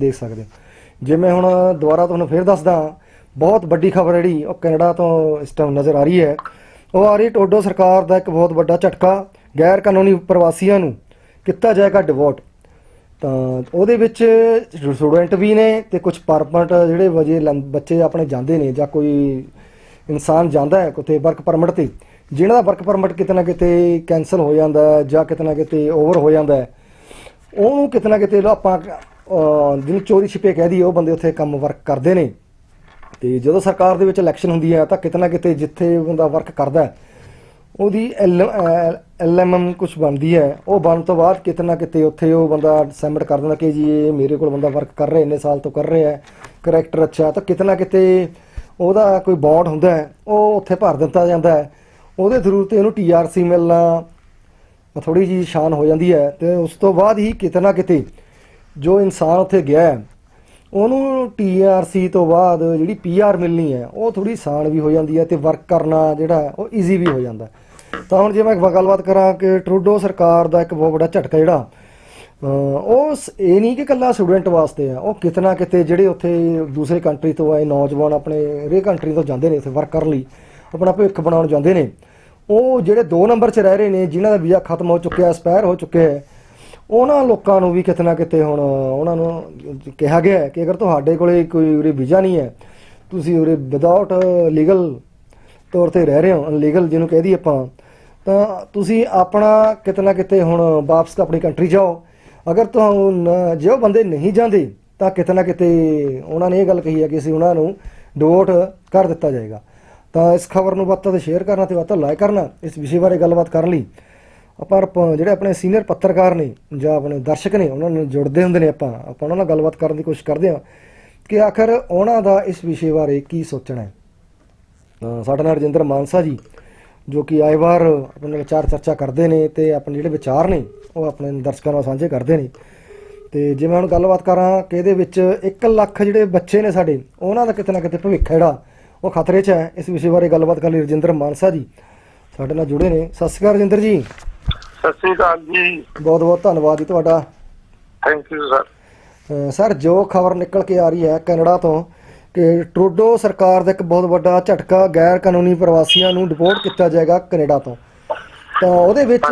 ਦੇਖ ਸਕਦੇ ਹੋ। ਜੇ ਮੈਂ ਹੁਣ ਦੁਬਾਰਾ ਤੁਹਾਨੂੰ ਫੇਰ ਦੱਸਦਾ, ਬਹੁਤ ਵੱਡੀ ਖਬਰ ਜਿਹੜੀ ਉਹ ਕੈਨੇਡਾ ਤੋਂ ਇਸ ਟਾਈਮ ਨਜ਼ਰ ਆ ਰਹੀ ਹੈ। ਉਹ ਆ ਰਹੀ ਟੋਡੋ ਸਰਕਾਰ ਦਾ ਇੱਕ ਬਹੁਤ ਵੱਡਾ ਝਟਕਾ ਗੈਰ ਕਾਨੂੰਨੀ ਪ੍ਰਵਾਸੀਆਂ ਨੂੰ ਕੀਤਾ ਜਾਏਗਾ ਡਿਵੋਟ ਤਾਂ ਉਹਦੇ ਵਿੱਚ ਸਟੂਡੈਂਟ ਵੀ ਨੇ ਤੇ ਕੁਝ ਪਰਮਿਟ ਜਿਹੜੇ ਵਜੇ ਲੰ- ਬੱਚੇ ਆਪਣੇ ਜਾਂਦੇ ਨੇ ਜਾਂ ਕੋਈ ਇਨਸਾਨ ਜਾਂਦਾ ਹੈ ਕਿਤੇ ਵਰਕ ਪਰਮਿਟ ਤੇ, ਜਿਹਨਾਂ ਦਾ ਵਰਕ ਪਰਮਿਟ ਕਿਤੇ ਨਾ ਕਿਤੇ ਕੈਨਸਲ ਹੋ ਜਾਂਦਾ ਜਾਂ ਕਿਤੇ ਨਾ ਕਿਤੇ ਓਵਰ ਹੋ ਜਾਂਦਾ ਉਹਨੂੰ ਕਿਤੇ ਨਾ ਕਿਤੇ ਆਪਾਂ ਜਿਹਨੂੰ ਚੋਰੀ ਛਿਪੇ ਕਹਿ ਦਈਏ, ਉਹ ਬੰਦੇ ਉੱਥੇ ਕੰਮ ਵਰਕ ਕਰਦੇ ਨੇ। ਤੇ ਜਦੋਂ ਸਰਕਾਰ ਦੇ ਵਿੱਚ ਇਲੈਕਸ਼ਨ ਹੁੰਦੀ ਹੈ, ਤਾਂ ਕਿਤੇ ਨਾ ਕਿਤੇ ਜਿੱਥੇ ਬੰਦਾ ਵਰਕ ਕਰਦਾ ਹੈ, ਉਹਦੀ ਐਲਐਮਐਮ ਕੁਝ ਬਣਦੀ ਹੈ। ਉਹ ਬਣਨ ਤੋਂ ਬਾਅਦ ਕਿਤੇ ਨਾ ਕਿਤੇ ਉੱਥੇ ਉਹ ਬੰਦਾ ਸਬਮਿਟ ਕਰ ਦਿੰਦਾ ਕਿ ਜੀ, ਇਹ ਮੇਰੇ ਕੋਲ ਬੰਦਾ ਵਰਕ ਕਰ ਰਿਹਾ, ਇੰਨੇ ਸਾਲ ਤੋਂ ਕਰ ਰਿਹਾ ਹੈ ਕਰੈਕਟਰ ਅੱਛਾ ਤਾਂ ਕਿਤੇ ਨਾ ਕਿਤੇ ਉਹਦਾ ਕੋਈ ਬੌਂਡ ਹੁੰਦਾ ਹੈ, ਉਹ ਉੱਥੇ ਭਰ ਦਿੱਤਾ ਜਾਂਦਾ ਹੈ। ਉਹਦੇ ਥਰੂ ਤੇ ਉਹਨੂੰ ਟੀਆਰਸੀ ਮਿਲਣਾ ਥੋੜੀ ਜੀ ਸ਼ਾਨ ਹੋ ਜਾਂਦੀ ਹੈ। ਤੇ ਉਸ ਤੋਂ ਬਾਅਦ ਹੀ ਕਿਤੇ ਨਾ ਕਿਤੇ ਜੋ ਇਨਸਾਨ ਉੱਥੇ ਗਿਆ ਹੈ, ਉਹਨੂੰ ਟੀਆਰਸੀ ਤੋਂ ਬਾਅਦ ਜਿਹੜੀ ਪੀਆਰ ਮਿਲਣੀ ਹੈ, ਉਹ ਥੋੜੀ ਆਸਾਨ ਵੀ ਹੋ ਜਾਂਦੀ ਹੈ ਤੇ ਵਰਕ ਕਰਨਾ ਜਿਹੜਾ ਉਹ ਈਜ਼ੀ ਵੀ ਹੋ ਜਾਂਦਾ ਤਾਂ ਹੁਣ ਜੇ ਮੈਂ ਗੱਲਬਾਤ ਕਰਾਂ ਕਿ ਟਰੂਡੋ ਸਰਕਾਰ ਦਾ ਇੱਕ ਬਹੁਤ ਵੱਡਾ ਝਟਕਾ ਜਿਹੜਾ ਉਹ ਸ- ਇਹ ਨਹੀਂ ਕਿ ਇਕੱਲਾ ਸਟੂਡੈਂਟ ਵਾਸਤੇ ਆ ਉਹ ਕਿਤਨਾ ਕਿਤੇ ਜਿਹੜੇ ਉੱਥੇ ਦੂਸਰੇ ਕੰਟਰੀ ਤੋਂ ਆਏ ਨੌਜਵਾਨ ਆਪਣੇ ਰੇ ਕੰਟਰੀ ਤੋਂ ਜਾਂਦੇ ਨੇ ਉੱਥੇ ਵਰਕ ਕਰਨ ਲਈ, ਆਪਣਾ ਭਵਿੱਖ ਬਣਾਉਣ ਜਾਂਦੇ ਨੇ, ਉਹ ਜਿਹੜੇ 2 ਨੰਬਰ 'ਚ ਰਹਿ ਰਹੇ ਨੇ, ਜਿਨ੍ਹਾਂ ਦਾ ਵੀਜ਼ਾ ਖਤਮ ਹੋ ਚੁੱਕਿਆ ਐਕਸਪਾਇਰ ਹੋ ਚੁੱਕਿਆ ਹੈ ਉਹਨਾਂ ਲੋਕਾਂ ਨੂੰ ਵੀ ਕਿਤੇ ਨਾ ਕਿਤੇ ਹੁਣ ਉਹਨਾਂ ਨੂੰ ਕਿਹਾ ਗਿਆ ਹੈ ਕਿ ਅਗਰ ਤੁਹਾਡੇ ਕੋਲੇ ਕੋਈ ਉਰੇ ਵੀਜ਼ਾ ਨਹੀਂ ਹੈ, ਤੁਸੀਂ ਉਰੇ ਵਿਦਆਊਟ ਲੀਗਲ ਤੌਰ ਤੇ ਰਹਿ ਰਹੇ ਹੋ ਅਨਲੀਗਲ ਜਿਹਨੂੰ ਕਹਿ ਦਈਏ ਆਪਾਂ, ਤਾਂ ਤੁਸੀਂ ਆਪਣਾ ਕਿਤੇ ਨਾ ਕਿਤੇ ਹੁਣ ਵਾਪਸ ਆਪਣੀ ਕੰਟਰੀ ਜਾਓ। ਅਗਰ ਤੁਹਾਨੂੰ ਜੇ ਉਹ ਬੰਦੇ ਨਹੀਂ ਜਾਂਦੇ, ਤਾਂ ਕਿਤੇ ਨਾ ਕਿਤੇ ਉਹਨਾਂ ਨੇ ਇਹ ਗੱਲ ਕਹੀ ਹੈ ਕਿ ਅਸੀਂ ਉਹਨਾਂ ਨੂੰ ਡਿਵੋਟ ਕਰ ਦਿੱਤਾ ਜਾਏਗਾ। ਤਾਂ ਇਸ ਖਬਰ ਨੂੰ ਵੱਧ ਤੋਂ ਵੱਧ ਸ਼ੇਅਰ ਕਰਨਾ ਤੇ ਵੱਧ ਤੋਂ ਲਾਈਕ ਕਰਨਾ, ਇਸ ਵਿਸ਼ੇ ਬਾਰੇ ਗੱਲਬਾਤ ਕਰਨ ਲਈ। ਆਪਾਂ ਜਿਹੜੇ ਆਪਣੇ ਸੀਨੀਅਰ ਪੱਤਰਕਾਰ ਨੇ, ਜਾਂ ਆਪਣੇ ਦਰਸ਼ਕ ਨੇ, ਉਹਨਾਂ ਨਾਲ ਜੁੜਦੇ ਹੁੰਦੇ ਨੇ ਆਪਾਂ ਆਪਾਂ ਉਹਨਾਂ ਨਾਲ ਗੱਲਬਾਤ ਕਰਨ ਦੀ ਕੋਸ਼ਿਸ਼ ਕਰਦੇ ਹਾਂ ਕਿ ਆਖਰ ਉਹਨਾਂ ਦਾ ਇਸ ਵਿਸ਼ੇ ਬਾਰੇ ਕੀ ਸੋਚਣਾ ਹੈ। ਸਾਡੇ ਨਾਲ ਰਜਿੰਦਰ ਮਾਨਸਾ ਜੀ, ਜੋ ਕਿ ਆਏ ਵਾਰ ਆਪਣੇ ਵਿਚਾਰ ਚਰਚਾ ਕਰਦੇ ਨੇ ਤੇ ਆਪਣੇ ਜਿਹੜੇ ਵਿਚਾਰ ਨੇ, ਉਹ ਆਪਣੇ ਦਰਸ਼ਕਾਂ ਨਾਲ ਸਾਂਝੇ ਕਰਦੇ ਨੇ। ਤੇ ਜੇ ਮੈਂ ਹੁਣ ਗੱਲਬਾਤ ਕਰਾਂ ਕਿ ਇਹਦੇ ਵਿੱਚ 1 ਲੱਖ ਜਿਹੜੇ ਬੱਚੇ ਨੇ ਸਾਡੇ, ਉਹਨਾਂ ਦਾ ਕਿਤੇ ਨਾ ਕਿਤੇ ਭਵਿੱਖ ਜਿਹੜਾ, ਉਹ ਖਤਰੇ 'ਚ ਹੈ। ਇਸ ਵਿਸ਼ੇ ਬਾਰੇ ਗੱਲਬਾਤ ਕਰਨ ਲਈ ਰਜਿੰਦਰ ਮਾਨਸਾ ਜੀ ਸਾਡੇ ਨਾਲ ਜੁੜੇ ਨੇ। ਸਤਿ ਸ਼੍ਰੀ ਅਕਾਲ ਰਜਿੰਦਰ ਜੀ। ਸਤਿ ਸ੍ਰੀ ਅਕਾਲ ਜੀ। ਬਹੁਤ ਬਹੁਤ ਧੰਨਵਾਦ ਜੀ ਤੁਹਾਡਾ। ਥੈਂਕ ਯੂ ਸਰ ਸਰ ਜੋ ਖਬਰ ਨਿਕਲ ਕੇ ਆ ਰਹੀ ਹੈ ਕੈਨੇਡਾ ਤੋਂ ਕਿ ਟਰੂਡੋ ਸਰਕਾਰ ਦਾ ਇੱਕ ਬਹੁਤ ਵੱਡਾ ਝਟਕਾ ਗੈਰ ਕਾਨੂੰਨੀ ਪ੍ਰਵਾਸੀਆਂ ਨੂੰ ਡਿਪੋਰਟ ਕੀਤਾ ਜਾਏਗਾ ਕੈਨੇਡਾ ਤੋਂ। ਤਾਂ ਉਹਦੇ ਵਿੱਚ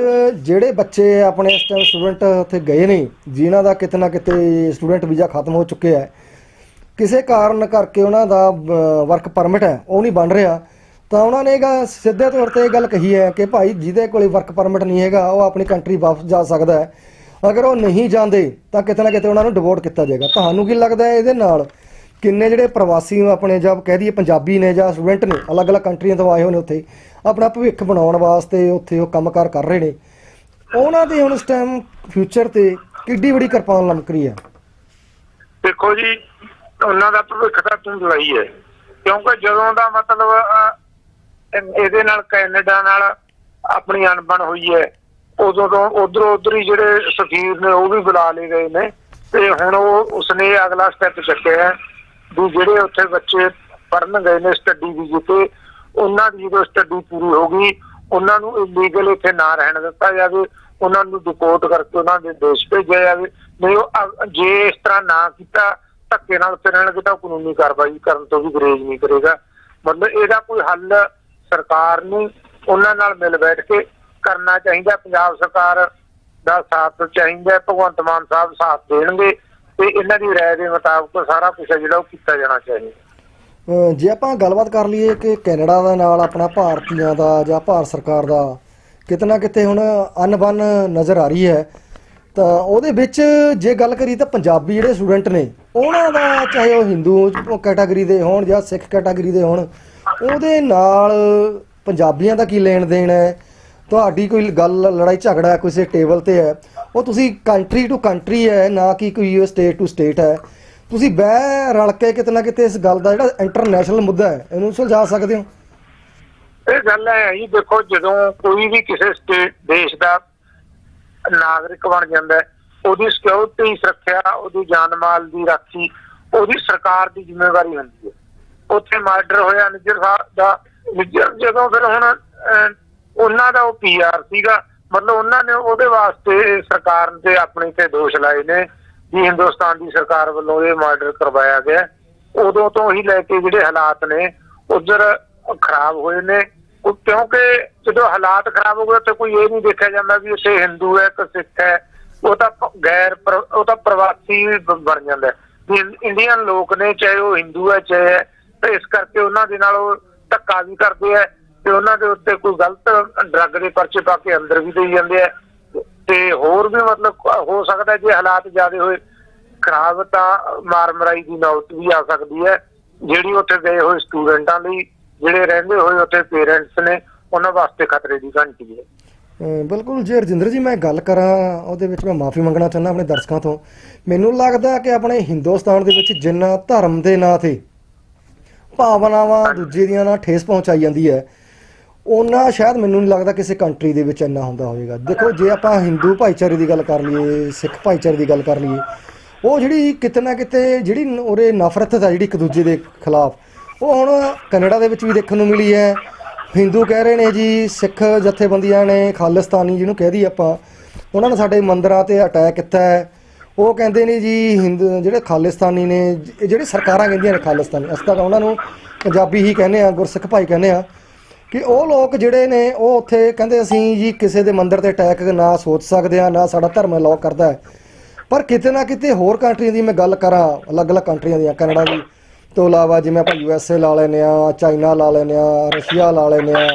ਜਿਹੜੇ ਬੱਚੇ ਆਪਣੇ ਇਸ ਟਾਈਮ ਸਟੂਡੈਂਟ ਉੱਥੇ ਗਏ ਨੇ ਜਿਨ੍ਹਾਂ ਦਾ ਕਿਤੇ ਨਾ ਕਿਤੇ ਸਟੂਡੈਂਟ ਵੀਜ਼ਾ ਖਤਮ ਹੋ ਚੁੱਕਿਆ ਹੈ ਕਿਸੇ ਕਾਰਨ ਕਰਕੇ ਉਹਨਾਂ ਦਾ ਵਰਕ ਪਰਮਿਟ ਹੈ ਉਹ ਨਹੀਂ ਬਣ ਰਿਹਾ। ਤਾਂ ਉਹਨਾਂ ਨੇ ਗਾ ਸਿੱਧੇ ਤੌਰ ਤੇ ਇਹ ਗੱਲ ਕਹੀ ਹੈ ਕਿ ਭਾਈ ਜਿਹਦੇ ਕੋਲੇ ਵਰਕ ਪਰਮਿਟ ਨਹੀਂ ਹੈਗਾ, ਉਹ ਆਪਣੀ ਕੰਟਰੀ ਵਾਪਸ ਜਾ ਸਕਦਾ ਹੈ। ਅਗਰ ਉਹ ਨਹੀਂ ਜਾਂਦੇ, ਤਾਂ ਕਿਤੇ ਨਾ ਕਿਤੇ ਉਹਨਾਂ ਨੂੰ ਡਿਵੋਰਟ ਕੀਤਾ ਜਾਏਗਾ। ਤੁਹਾਨੂੰ ਕੀ ਲੱਗਦਾ ਹੈ ਇਹਦੇ ਨਾਲ ਕਿੰਨੇ ਜਿਹੜੇ ਪ੍ਰਵਾਸੀ ਆਪਣੇ ਜਾਂ ਕਹਿ ਦਈਏ ਪੰਜਾਬੀ ਨੇ ਜਾਂ ਸਟੂਡੈਂਟ ਨੇ, ਅਲੱਗ-ਅਲੱਗ ਕੰਟਰੀਆਂ ਤੋਂ ਆਏ ਹੋਏ ਨੇ ਉੱਥੇ, ਆਪਣਾ ਭਵਿੱਖ ਬਣਾਉਣ ਵਾਸਤੇ ਉੱਥੇ ਉਹ ਕੰਮਕਾਰ ਕਰ ਰਹੇ ਨੇ? ਉਹਨਾਂ ਦੇ ਹੁਣ ਇਸ ਟਾਈਮ ਫਿਊਚਰ ਤੇ ਕਿੱਡੀ ਬੜੀ ਕਿਰਪਾਨ ਲਮਕ ਹੈ। ਦੇਖੋ ਜੀ, ਉਹਨਾਂ ਦਾ ਭਵਿੱਖ ਤਾਂ ਧੁੰਦਲਾ ਹੀ ਹੈ। ਕਿਉਂਕਿ ਜਦੋਂ ਦਾ ਮਤਲਬ ਇਹਦੇ ਨਾਲ ਕੈਨੇਡਾ ਨਾਲ ਆਪਣੀ ਅਣਬਣ ਹੋਈ ਹੈ। ਉਦੋਂ ਤੋਂ ਉਧਰੋਂ ਉਧਰ ਹੀ ਜਿਹੜੇ ਸਫੀਰ ਨੇ, ਉਹ ਵੀ ਬੁਲਾ ਲਏ ਗਏ ਨੇ ਤੇ ਹੁਣ ਉਹ ਉਸਨੇ ਅਗਲਾ ਸਟੈਪ ਚੱਕਿਆ ਹੈ ਵੀ ਜਿਹੜੇ ਉੱਥੇ ਬੱਚੇ ਪੜਨ ਗਏ ਨੇ ਸਟੱਡੀ ਵੀਜ਼ੇ ਤੇ ਉਹਨਾਂ ਦੀ ਜਦੋਂ ਸਟੱਡੀ ਪੂਰੀ ਹੋ ਗਈ, ਉਹਨਾਂ ਨੂੰ ਇਲੀਗਲ ਇੱਥੇ ਨਾ ਰਹਿਣ ਦਿੱਤਾ ਜਾਵੇ, ਉਹਨਾਂ ਨੂੰ ਡਿਪੋਰਟ ਕਰਕੇ ਉਹਨਾਂ ਦੇ ਦੇਸ਼ ਭੇਜਿਆ ਜਾਵੇ। ਨਹੀਂ, ਉਹ ਜੇ ਇਸ ਤਰ੍ਹਾਂ ਨਾ ਕੀਤਾ, ਧੱਕੇ ਨਾਲ ਉੱਥੇ ਰਹਿਣਗੇ ਤਾਂ ਉਹ ਕਾਨੂੰਨੀ ਕਾਰਵਾਈ ਕਰਨ ਤੋਂ ਵੀ ਗੁਰੇਜ਼ ਨਹੀਂ ਕਰੇਗਾ। ਮਤਲਬ ਇਹਦਾ ਕੋਈ ਹੱਲ ਸਰਕਾਰ ਨੂੰ ਉਹਨਾਂ ਨਾਲ ਮਿਲ ਬੈਠ ਕੇ ਕਰਨਾ ਚਾਹੀਦਾ। ਪੰਜਾਬ ਸਰਕਾਰ ਦਾ ਸਾਥ ਚਾਹੀਦਾ ਭਗਵੰਤ ਮਾਨ ਸਾਹਿਬ ਸਾਥ ਦੇਣਗੇ ਤੇ ਇਹਨਾਂ ਦੀ ਰਾਏ ਦੇ ਮੁਤਾਬਕ ਸਾਰਾ ਕੁਝ ਜਿਹੜਾ ਉਹ ਕੀਤਾ ਜਾਣਾ ਚਾਹੀਦਾ। ਜੇ ਆਪਾਂ ਗੱਲਬਾਤ ਕਰ ਲਈਏ ਕਿ ਕੈਨੇਡਾ ਦੇ ਨਾਲ ਆਪਣਾ ਭਾਰਤੀਆਂ ਦਾ ਜਾਂ ਭਾਰਤ ਸਰਕਾਰ ਦਾ ਕਿਤੇ ਕਿਤੇ ਹੁਣ ਅਨਬਨ ਨਜ਼ਰ ਆ ਰਹੀ ਹੈ, ਤਾਂ ਉਹਦੇ ਵਿੱਚ ਜੇ ਗੱਲ ਕਰੀ ਤਾਂ ਪੰਜਾਬੀ ਜਿਹੜੇ ਸਟੂਡੈਂਟ ਨੇ, ਉਹਨਾਂ ਦਾ ਚਾਹੇ ਉਹ ਹਿੰਦੂ ਕੈਟਾਗਰੀ ਦੇ ਹੋਣ ਜਾਂ ਸਿੱਖ ਕੈਟਾਗਰੀ ਦੇ ਹੋਣ ਉਹਦੇ ਨਾਲ ਪੰਜਾਬੀਆਂ ਦਾ ਕੀ ਲੈਣ ਦੇਣ ਹੈ? ਤੁਹਾਡੀ ਕੋਈ ਗੱਲ, ਲੜਾਈ ਝਗੜਾ ਕਿਸੇ ਟੇਬਲ ਤੇ ਹੈ? ਉਹ ਤੁਸੀਂ ਕੰਟਰੀ ਟੂ ਕੰਟਰੀ ਹੈ, ਨਾ ਕਿ ਕੋਈ ਸਟੇਟ ਟੂ ਸਟੇਟ ਹੈ? ਤੁਸੀਂ ਬਹਿ ਰਲ ਕੇ ਕਿਤੇ ਨਾ ਕਿਤੇ ਇਸ ਗੱਲ ਦਾ ਜਿਹੜਾ ਇੰਟਰਨੈਸ਼ਨਲ ਮੁੱਦਾ ਹੈ, ਇਹਨੂੰ ਸੁਲਝਾ ਸਕਦੇ ਹੋ? ਇਹ ਗੱਲ ਹੈ ਜੀ, ਦੇਖੋ ਜਦੋਂ ਕੋਈ ਵੀ ਕਿਸੇ ਸਟੇਟ ਦੇਸ਼ ਦਾ ਨਾਗਰਿਕ ਬਣ ਜਾਂਦਾ ਉਹਦੀ ਸਿਕਿਉਰਿਟੀ ਸੁਰੱਖਿਆ, ਉਹਦੀ ਜਾਨ ਮਾਲ ਦੀ ਰਾਖੀ, ਉਹਦੀ ਸਰਕਾਰ ਦੀ ਜ਼ਿੰਮੇਵਾਰੀ ਹੁੰਦੀ ਹੈ। ਉੱਥੇ ਮਰਡਰ ਹੋਇਆ, ਨਿੱਜਰ ਸਾਹਿਬ ਦਾ। ਨਿੱਜਰ ਜਦੋਂ ਫਿਰ ਹੁਣ ਉਹਨਾਂ ਦਾ ਉਹ ਪੀਆਰ ਸੀਗਾ, ਮਤਲਬ ਉਹਨਾਂ ਨੇ ਉਹਦੇ ਵਾਸਤੇ ਸਰਕਾਰ ਤੇ ਆਪਣੇ ਤੇ ਦੋਸ਼ ਲਾਏ ਨੇ ਵੀ ਹਿੰਦੁਸਤਾਨ ਦੀ ਸਰਕਾਰ ਵੱਲੋਂ ਇਹ ਮਰਡਰ ਕਰਵਾਇਆ ਗਿਆ। ਉਦੋਂ ਤੋਂ ਹੀ ਲੈ ਕੇ ਜਿਹੜੇ ਹਾਲਾਤ ਨੇ, ਉਧਰ ਖਰਾਬ ਹੋਏ ਨੇ। ਕਿਉਂਕਿ ਜਦੋਂ ਹਾਲਾਤ ਖਰਾਬ ਹੋ ਗਏ ਤੇ ਕੋਈ ਇਹ ਨਹੀਂ ਦੇਖਿਆ ਜਾਂਦਾ ਵੀ ਉੱਥੇ ਹਿੰਦੂ ਹੈ ਕਿ ਸਿੱਖ ਹੈ। ਉਹ ਤਾਂ ਗੈਰ ਪ੍ਰ- ਉਹ ਤਾਂ ਪ੍ਰਵਾਸੀ ਬਣ ਜਾਂਦਾ ਇੰਡੀਅਨ ਲੋਕ ਨੇ, ਚਾਹੇ ਉਹ ਹਿੰਦੂ ਹੈ, ਚਾਹੇ ਤੇ ਇਸ ਕਰਕੇ ਉਹਨਾਂ ਦੇ ਨਾਲ ਉਹ ਧੱਕਾ ਵੀ ਕਰਦੇ ਆ ਤੇ ਉਹਨਾਂ ਦੇ ਉੱਤੇ ਕੋਈ ਗਲਤ ਡਰੱਗ ਦੇ ਪਰਚੇ ਪਾ ਕੇ ਅੰਦਰ ਵੀ ਦੇਈ ਜਾਂਦੇ ਆ। ਤੇ ਹੋਰ ਵੀ ਮਤਲਬ ਹੋ ਸਕਦਾ ਜੇ ਹਾਲਾਤ ਜ਼ਿਆਦਾ ਹੋਏ, ਖਰਾਬ ਤਾਂ ਮਾਰ ਮਰਾਈ ਦੀ ਨੌਬਤ ਵੀ ਆ ਸਕਦੀ ਹੈ। ਜਿਹੜੀ ਉੱਥੇ ਗਏ ਹੋਏ ਸਟੂਡੈਂਟਾਂ ਲਈ, ਜਿਹੜੇ ਰਹਿੰਦੇ ਹੋਏ ਉੱਥੇ ਪੇਰੈਂਟਸ ਨੇ, ਉਹਨਾਂ ਵਾਸਤੇ ਖਤਰੇ ਦੀ ਘੰਟੀ ਹੈ। ਬਿਲਕੁਲ ਜੇ, ਰਜਿੰਦਰ ਜੀ, ਮੈਂ ਗੱਲ ਕਰਾਂ, ਉਹਦੇ ਵਿੱਚ ਮੈਂ ਮਾਫੀ ਮੰਗਣਾ ਚਾਹੁੰਦਾ ਆਪਣੇ ਦਰਸ਼ਕਾਂ ਤੋਂ। ਮੈਨੂੰ ਲੱਗਦਾ ਕਿ ਆਪਣੇ ਹਿੰਦੁਸਤਾਨ ਦੇ ਵਿੱਚ ਜਿੰਨਾ ਧਰਮ ਦੇ ਨਾਂ ਤੇ ਭਾਵਨਾਵਾਂ ਦੂਜੇ ਦੀਆਂ ਨਾਲ ਠੇਸ ਪਹੁੰਚਾਈ ਜਾਂਦੀ ਹੈ। ਉਹਨਾਂ ਸ਼ਾਇਦ ਮੈਨੂੰ ਨਹੀਂ ਲੱਗਦਾ ਕਿਸੇ ਕੰਟਰੀ ਦੇ ਵਿੱਚ ਇੰਨਾ ਹੁੰਦਾ ਹੋਵੇਗਾ। ਦੇਖੋ, ਜੇ ਆਪਾਂ ਹਿੰਦੂ ਭਾਈਚਾਰੇ ਦੀ ਗੱਲ ਕਰ ਲਈਏ ਸਿੱਖ ਭਾਈਚਾਰੇ ਦੀ ਗੱਲ ਕਰ ਲਈਏ, ਉਹ ਜਿਹੜੀ ਕਿਤੇ ਨਾ ਕਿਤੇ ਜਿਹੜੀ ਨ- ਉਹਦੇ ਨਫ਼ਰਤ ਹੈ ਜਿਹੜੀ ਇੱਕ ਦੂਜੇ ਦੇ ਖਿਲਾਫ, ਉਹ ਹੁਣ ਕੈਨੇਡਾ ਦੇ ਵਿੱਚ ਵੀ ਦੇਖਣ ਨੂੰ ਮਿਲੀ ਹੈ। ਹਿੰਦੂ ਕਹਿ ਰਹੇ ਨੇ ਜੀ ਸਿੱਖ ਜਥੇਬੰਦੀਆਂ ਨੇ ਖਾਲਿਸਤਾਨੀ ਜਿਹਨੂੰ ਕਹਿ ਦਈਏ ਆਪਾਂ, ਉਹਨਾਂ ਨੇ ਸਾਡੇ ਮੰਦਰਾਂ ਤੇ ਅਟੈਕ ਕੀਤਾ ਹੈ। ਉਹ ਕਹਿੰਦੇ ਨੇ ਜੀ ਹਿੰਦ ਜਿਹੜੇ ਖਾਲਿਸਤਾਨੀ ਨੇ ਜ- ਜਿਹੜੇ ਸਰਕਾਰਾਂ ਕਹਿੰਦੀਆਂ ਨੇ ਖਾਲਿਸਤਾਨੀ, ਅਸੀਂ ਤਾਂ ਉਹਨਾਂ ਨੂੰ ਪੰਜਾਬੀ ਹੀ ਕਹਿੰਦੇ ਆ ਗੁਰਸਿੱਖ ਭਾਈ ਕਹਿੰਦੇ ਆ ਕਿ ਉਹ ਲੋਕ ਜਿਹੜੇ ਨੇ, ਉਹ ਉੱਥੇ ਕਹਿੰਦੇ ਅਸੀਂ ਜੀ ਕਿਸੇ ਦੇ ਮੰਦਿਰ ਤੇ ਅਟੈਕ ਨਾ ਸੋਚ ਸਕਦੇ ਆ ਨਾ ਸਾਡਾ ਧਰਮ ਅਲਾਉ ਕਰਦਾ ਹੈ। ਪਰ ਕਿਤੇ ਨਾ ਕਿਤੇ ਹੋਰ ਕੰਟਰੀਆਂ ਦੀ ਮੈਂ ਗੱਲ ਕਰਾਂ, ਅਲੱਗ-ਅਲੱਗ ਕੰਟਰੀਆਂ ਦੀਆਂ, ਕੈਨੇਡਾ ਦੀ ਤੋਂ ਇਲਾਵਾ ਜਿਵੇਂ ਆਪਾਂ ਯੂ ਐਸ ਏ ਲਾ ਲੈਨੇ ਆ ਚਾਈਨਾ ਲਾ ਲੈਨੇ ਆ ਰਸ਼ੀਆ ਲਾ ਲੈਨੇ ਆ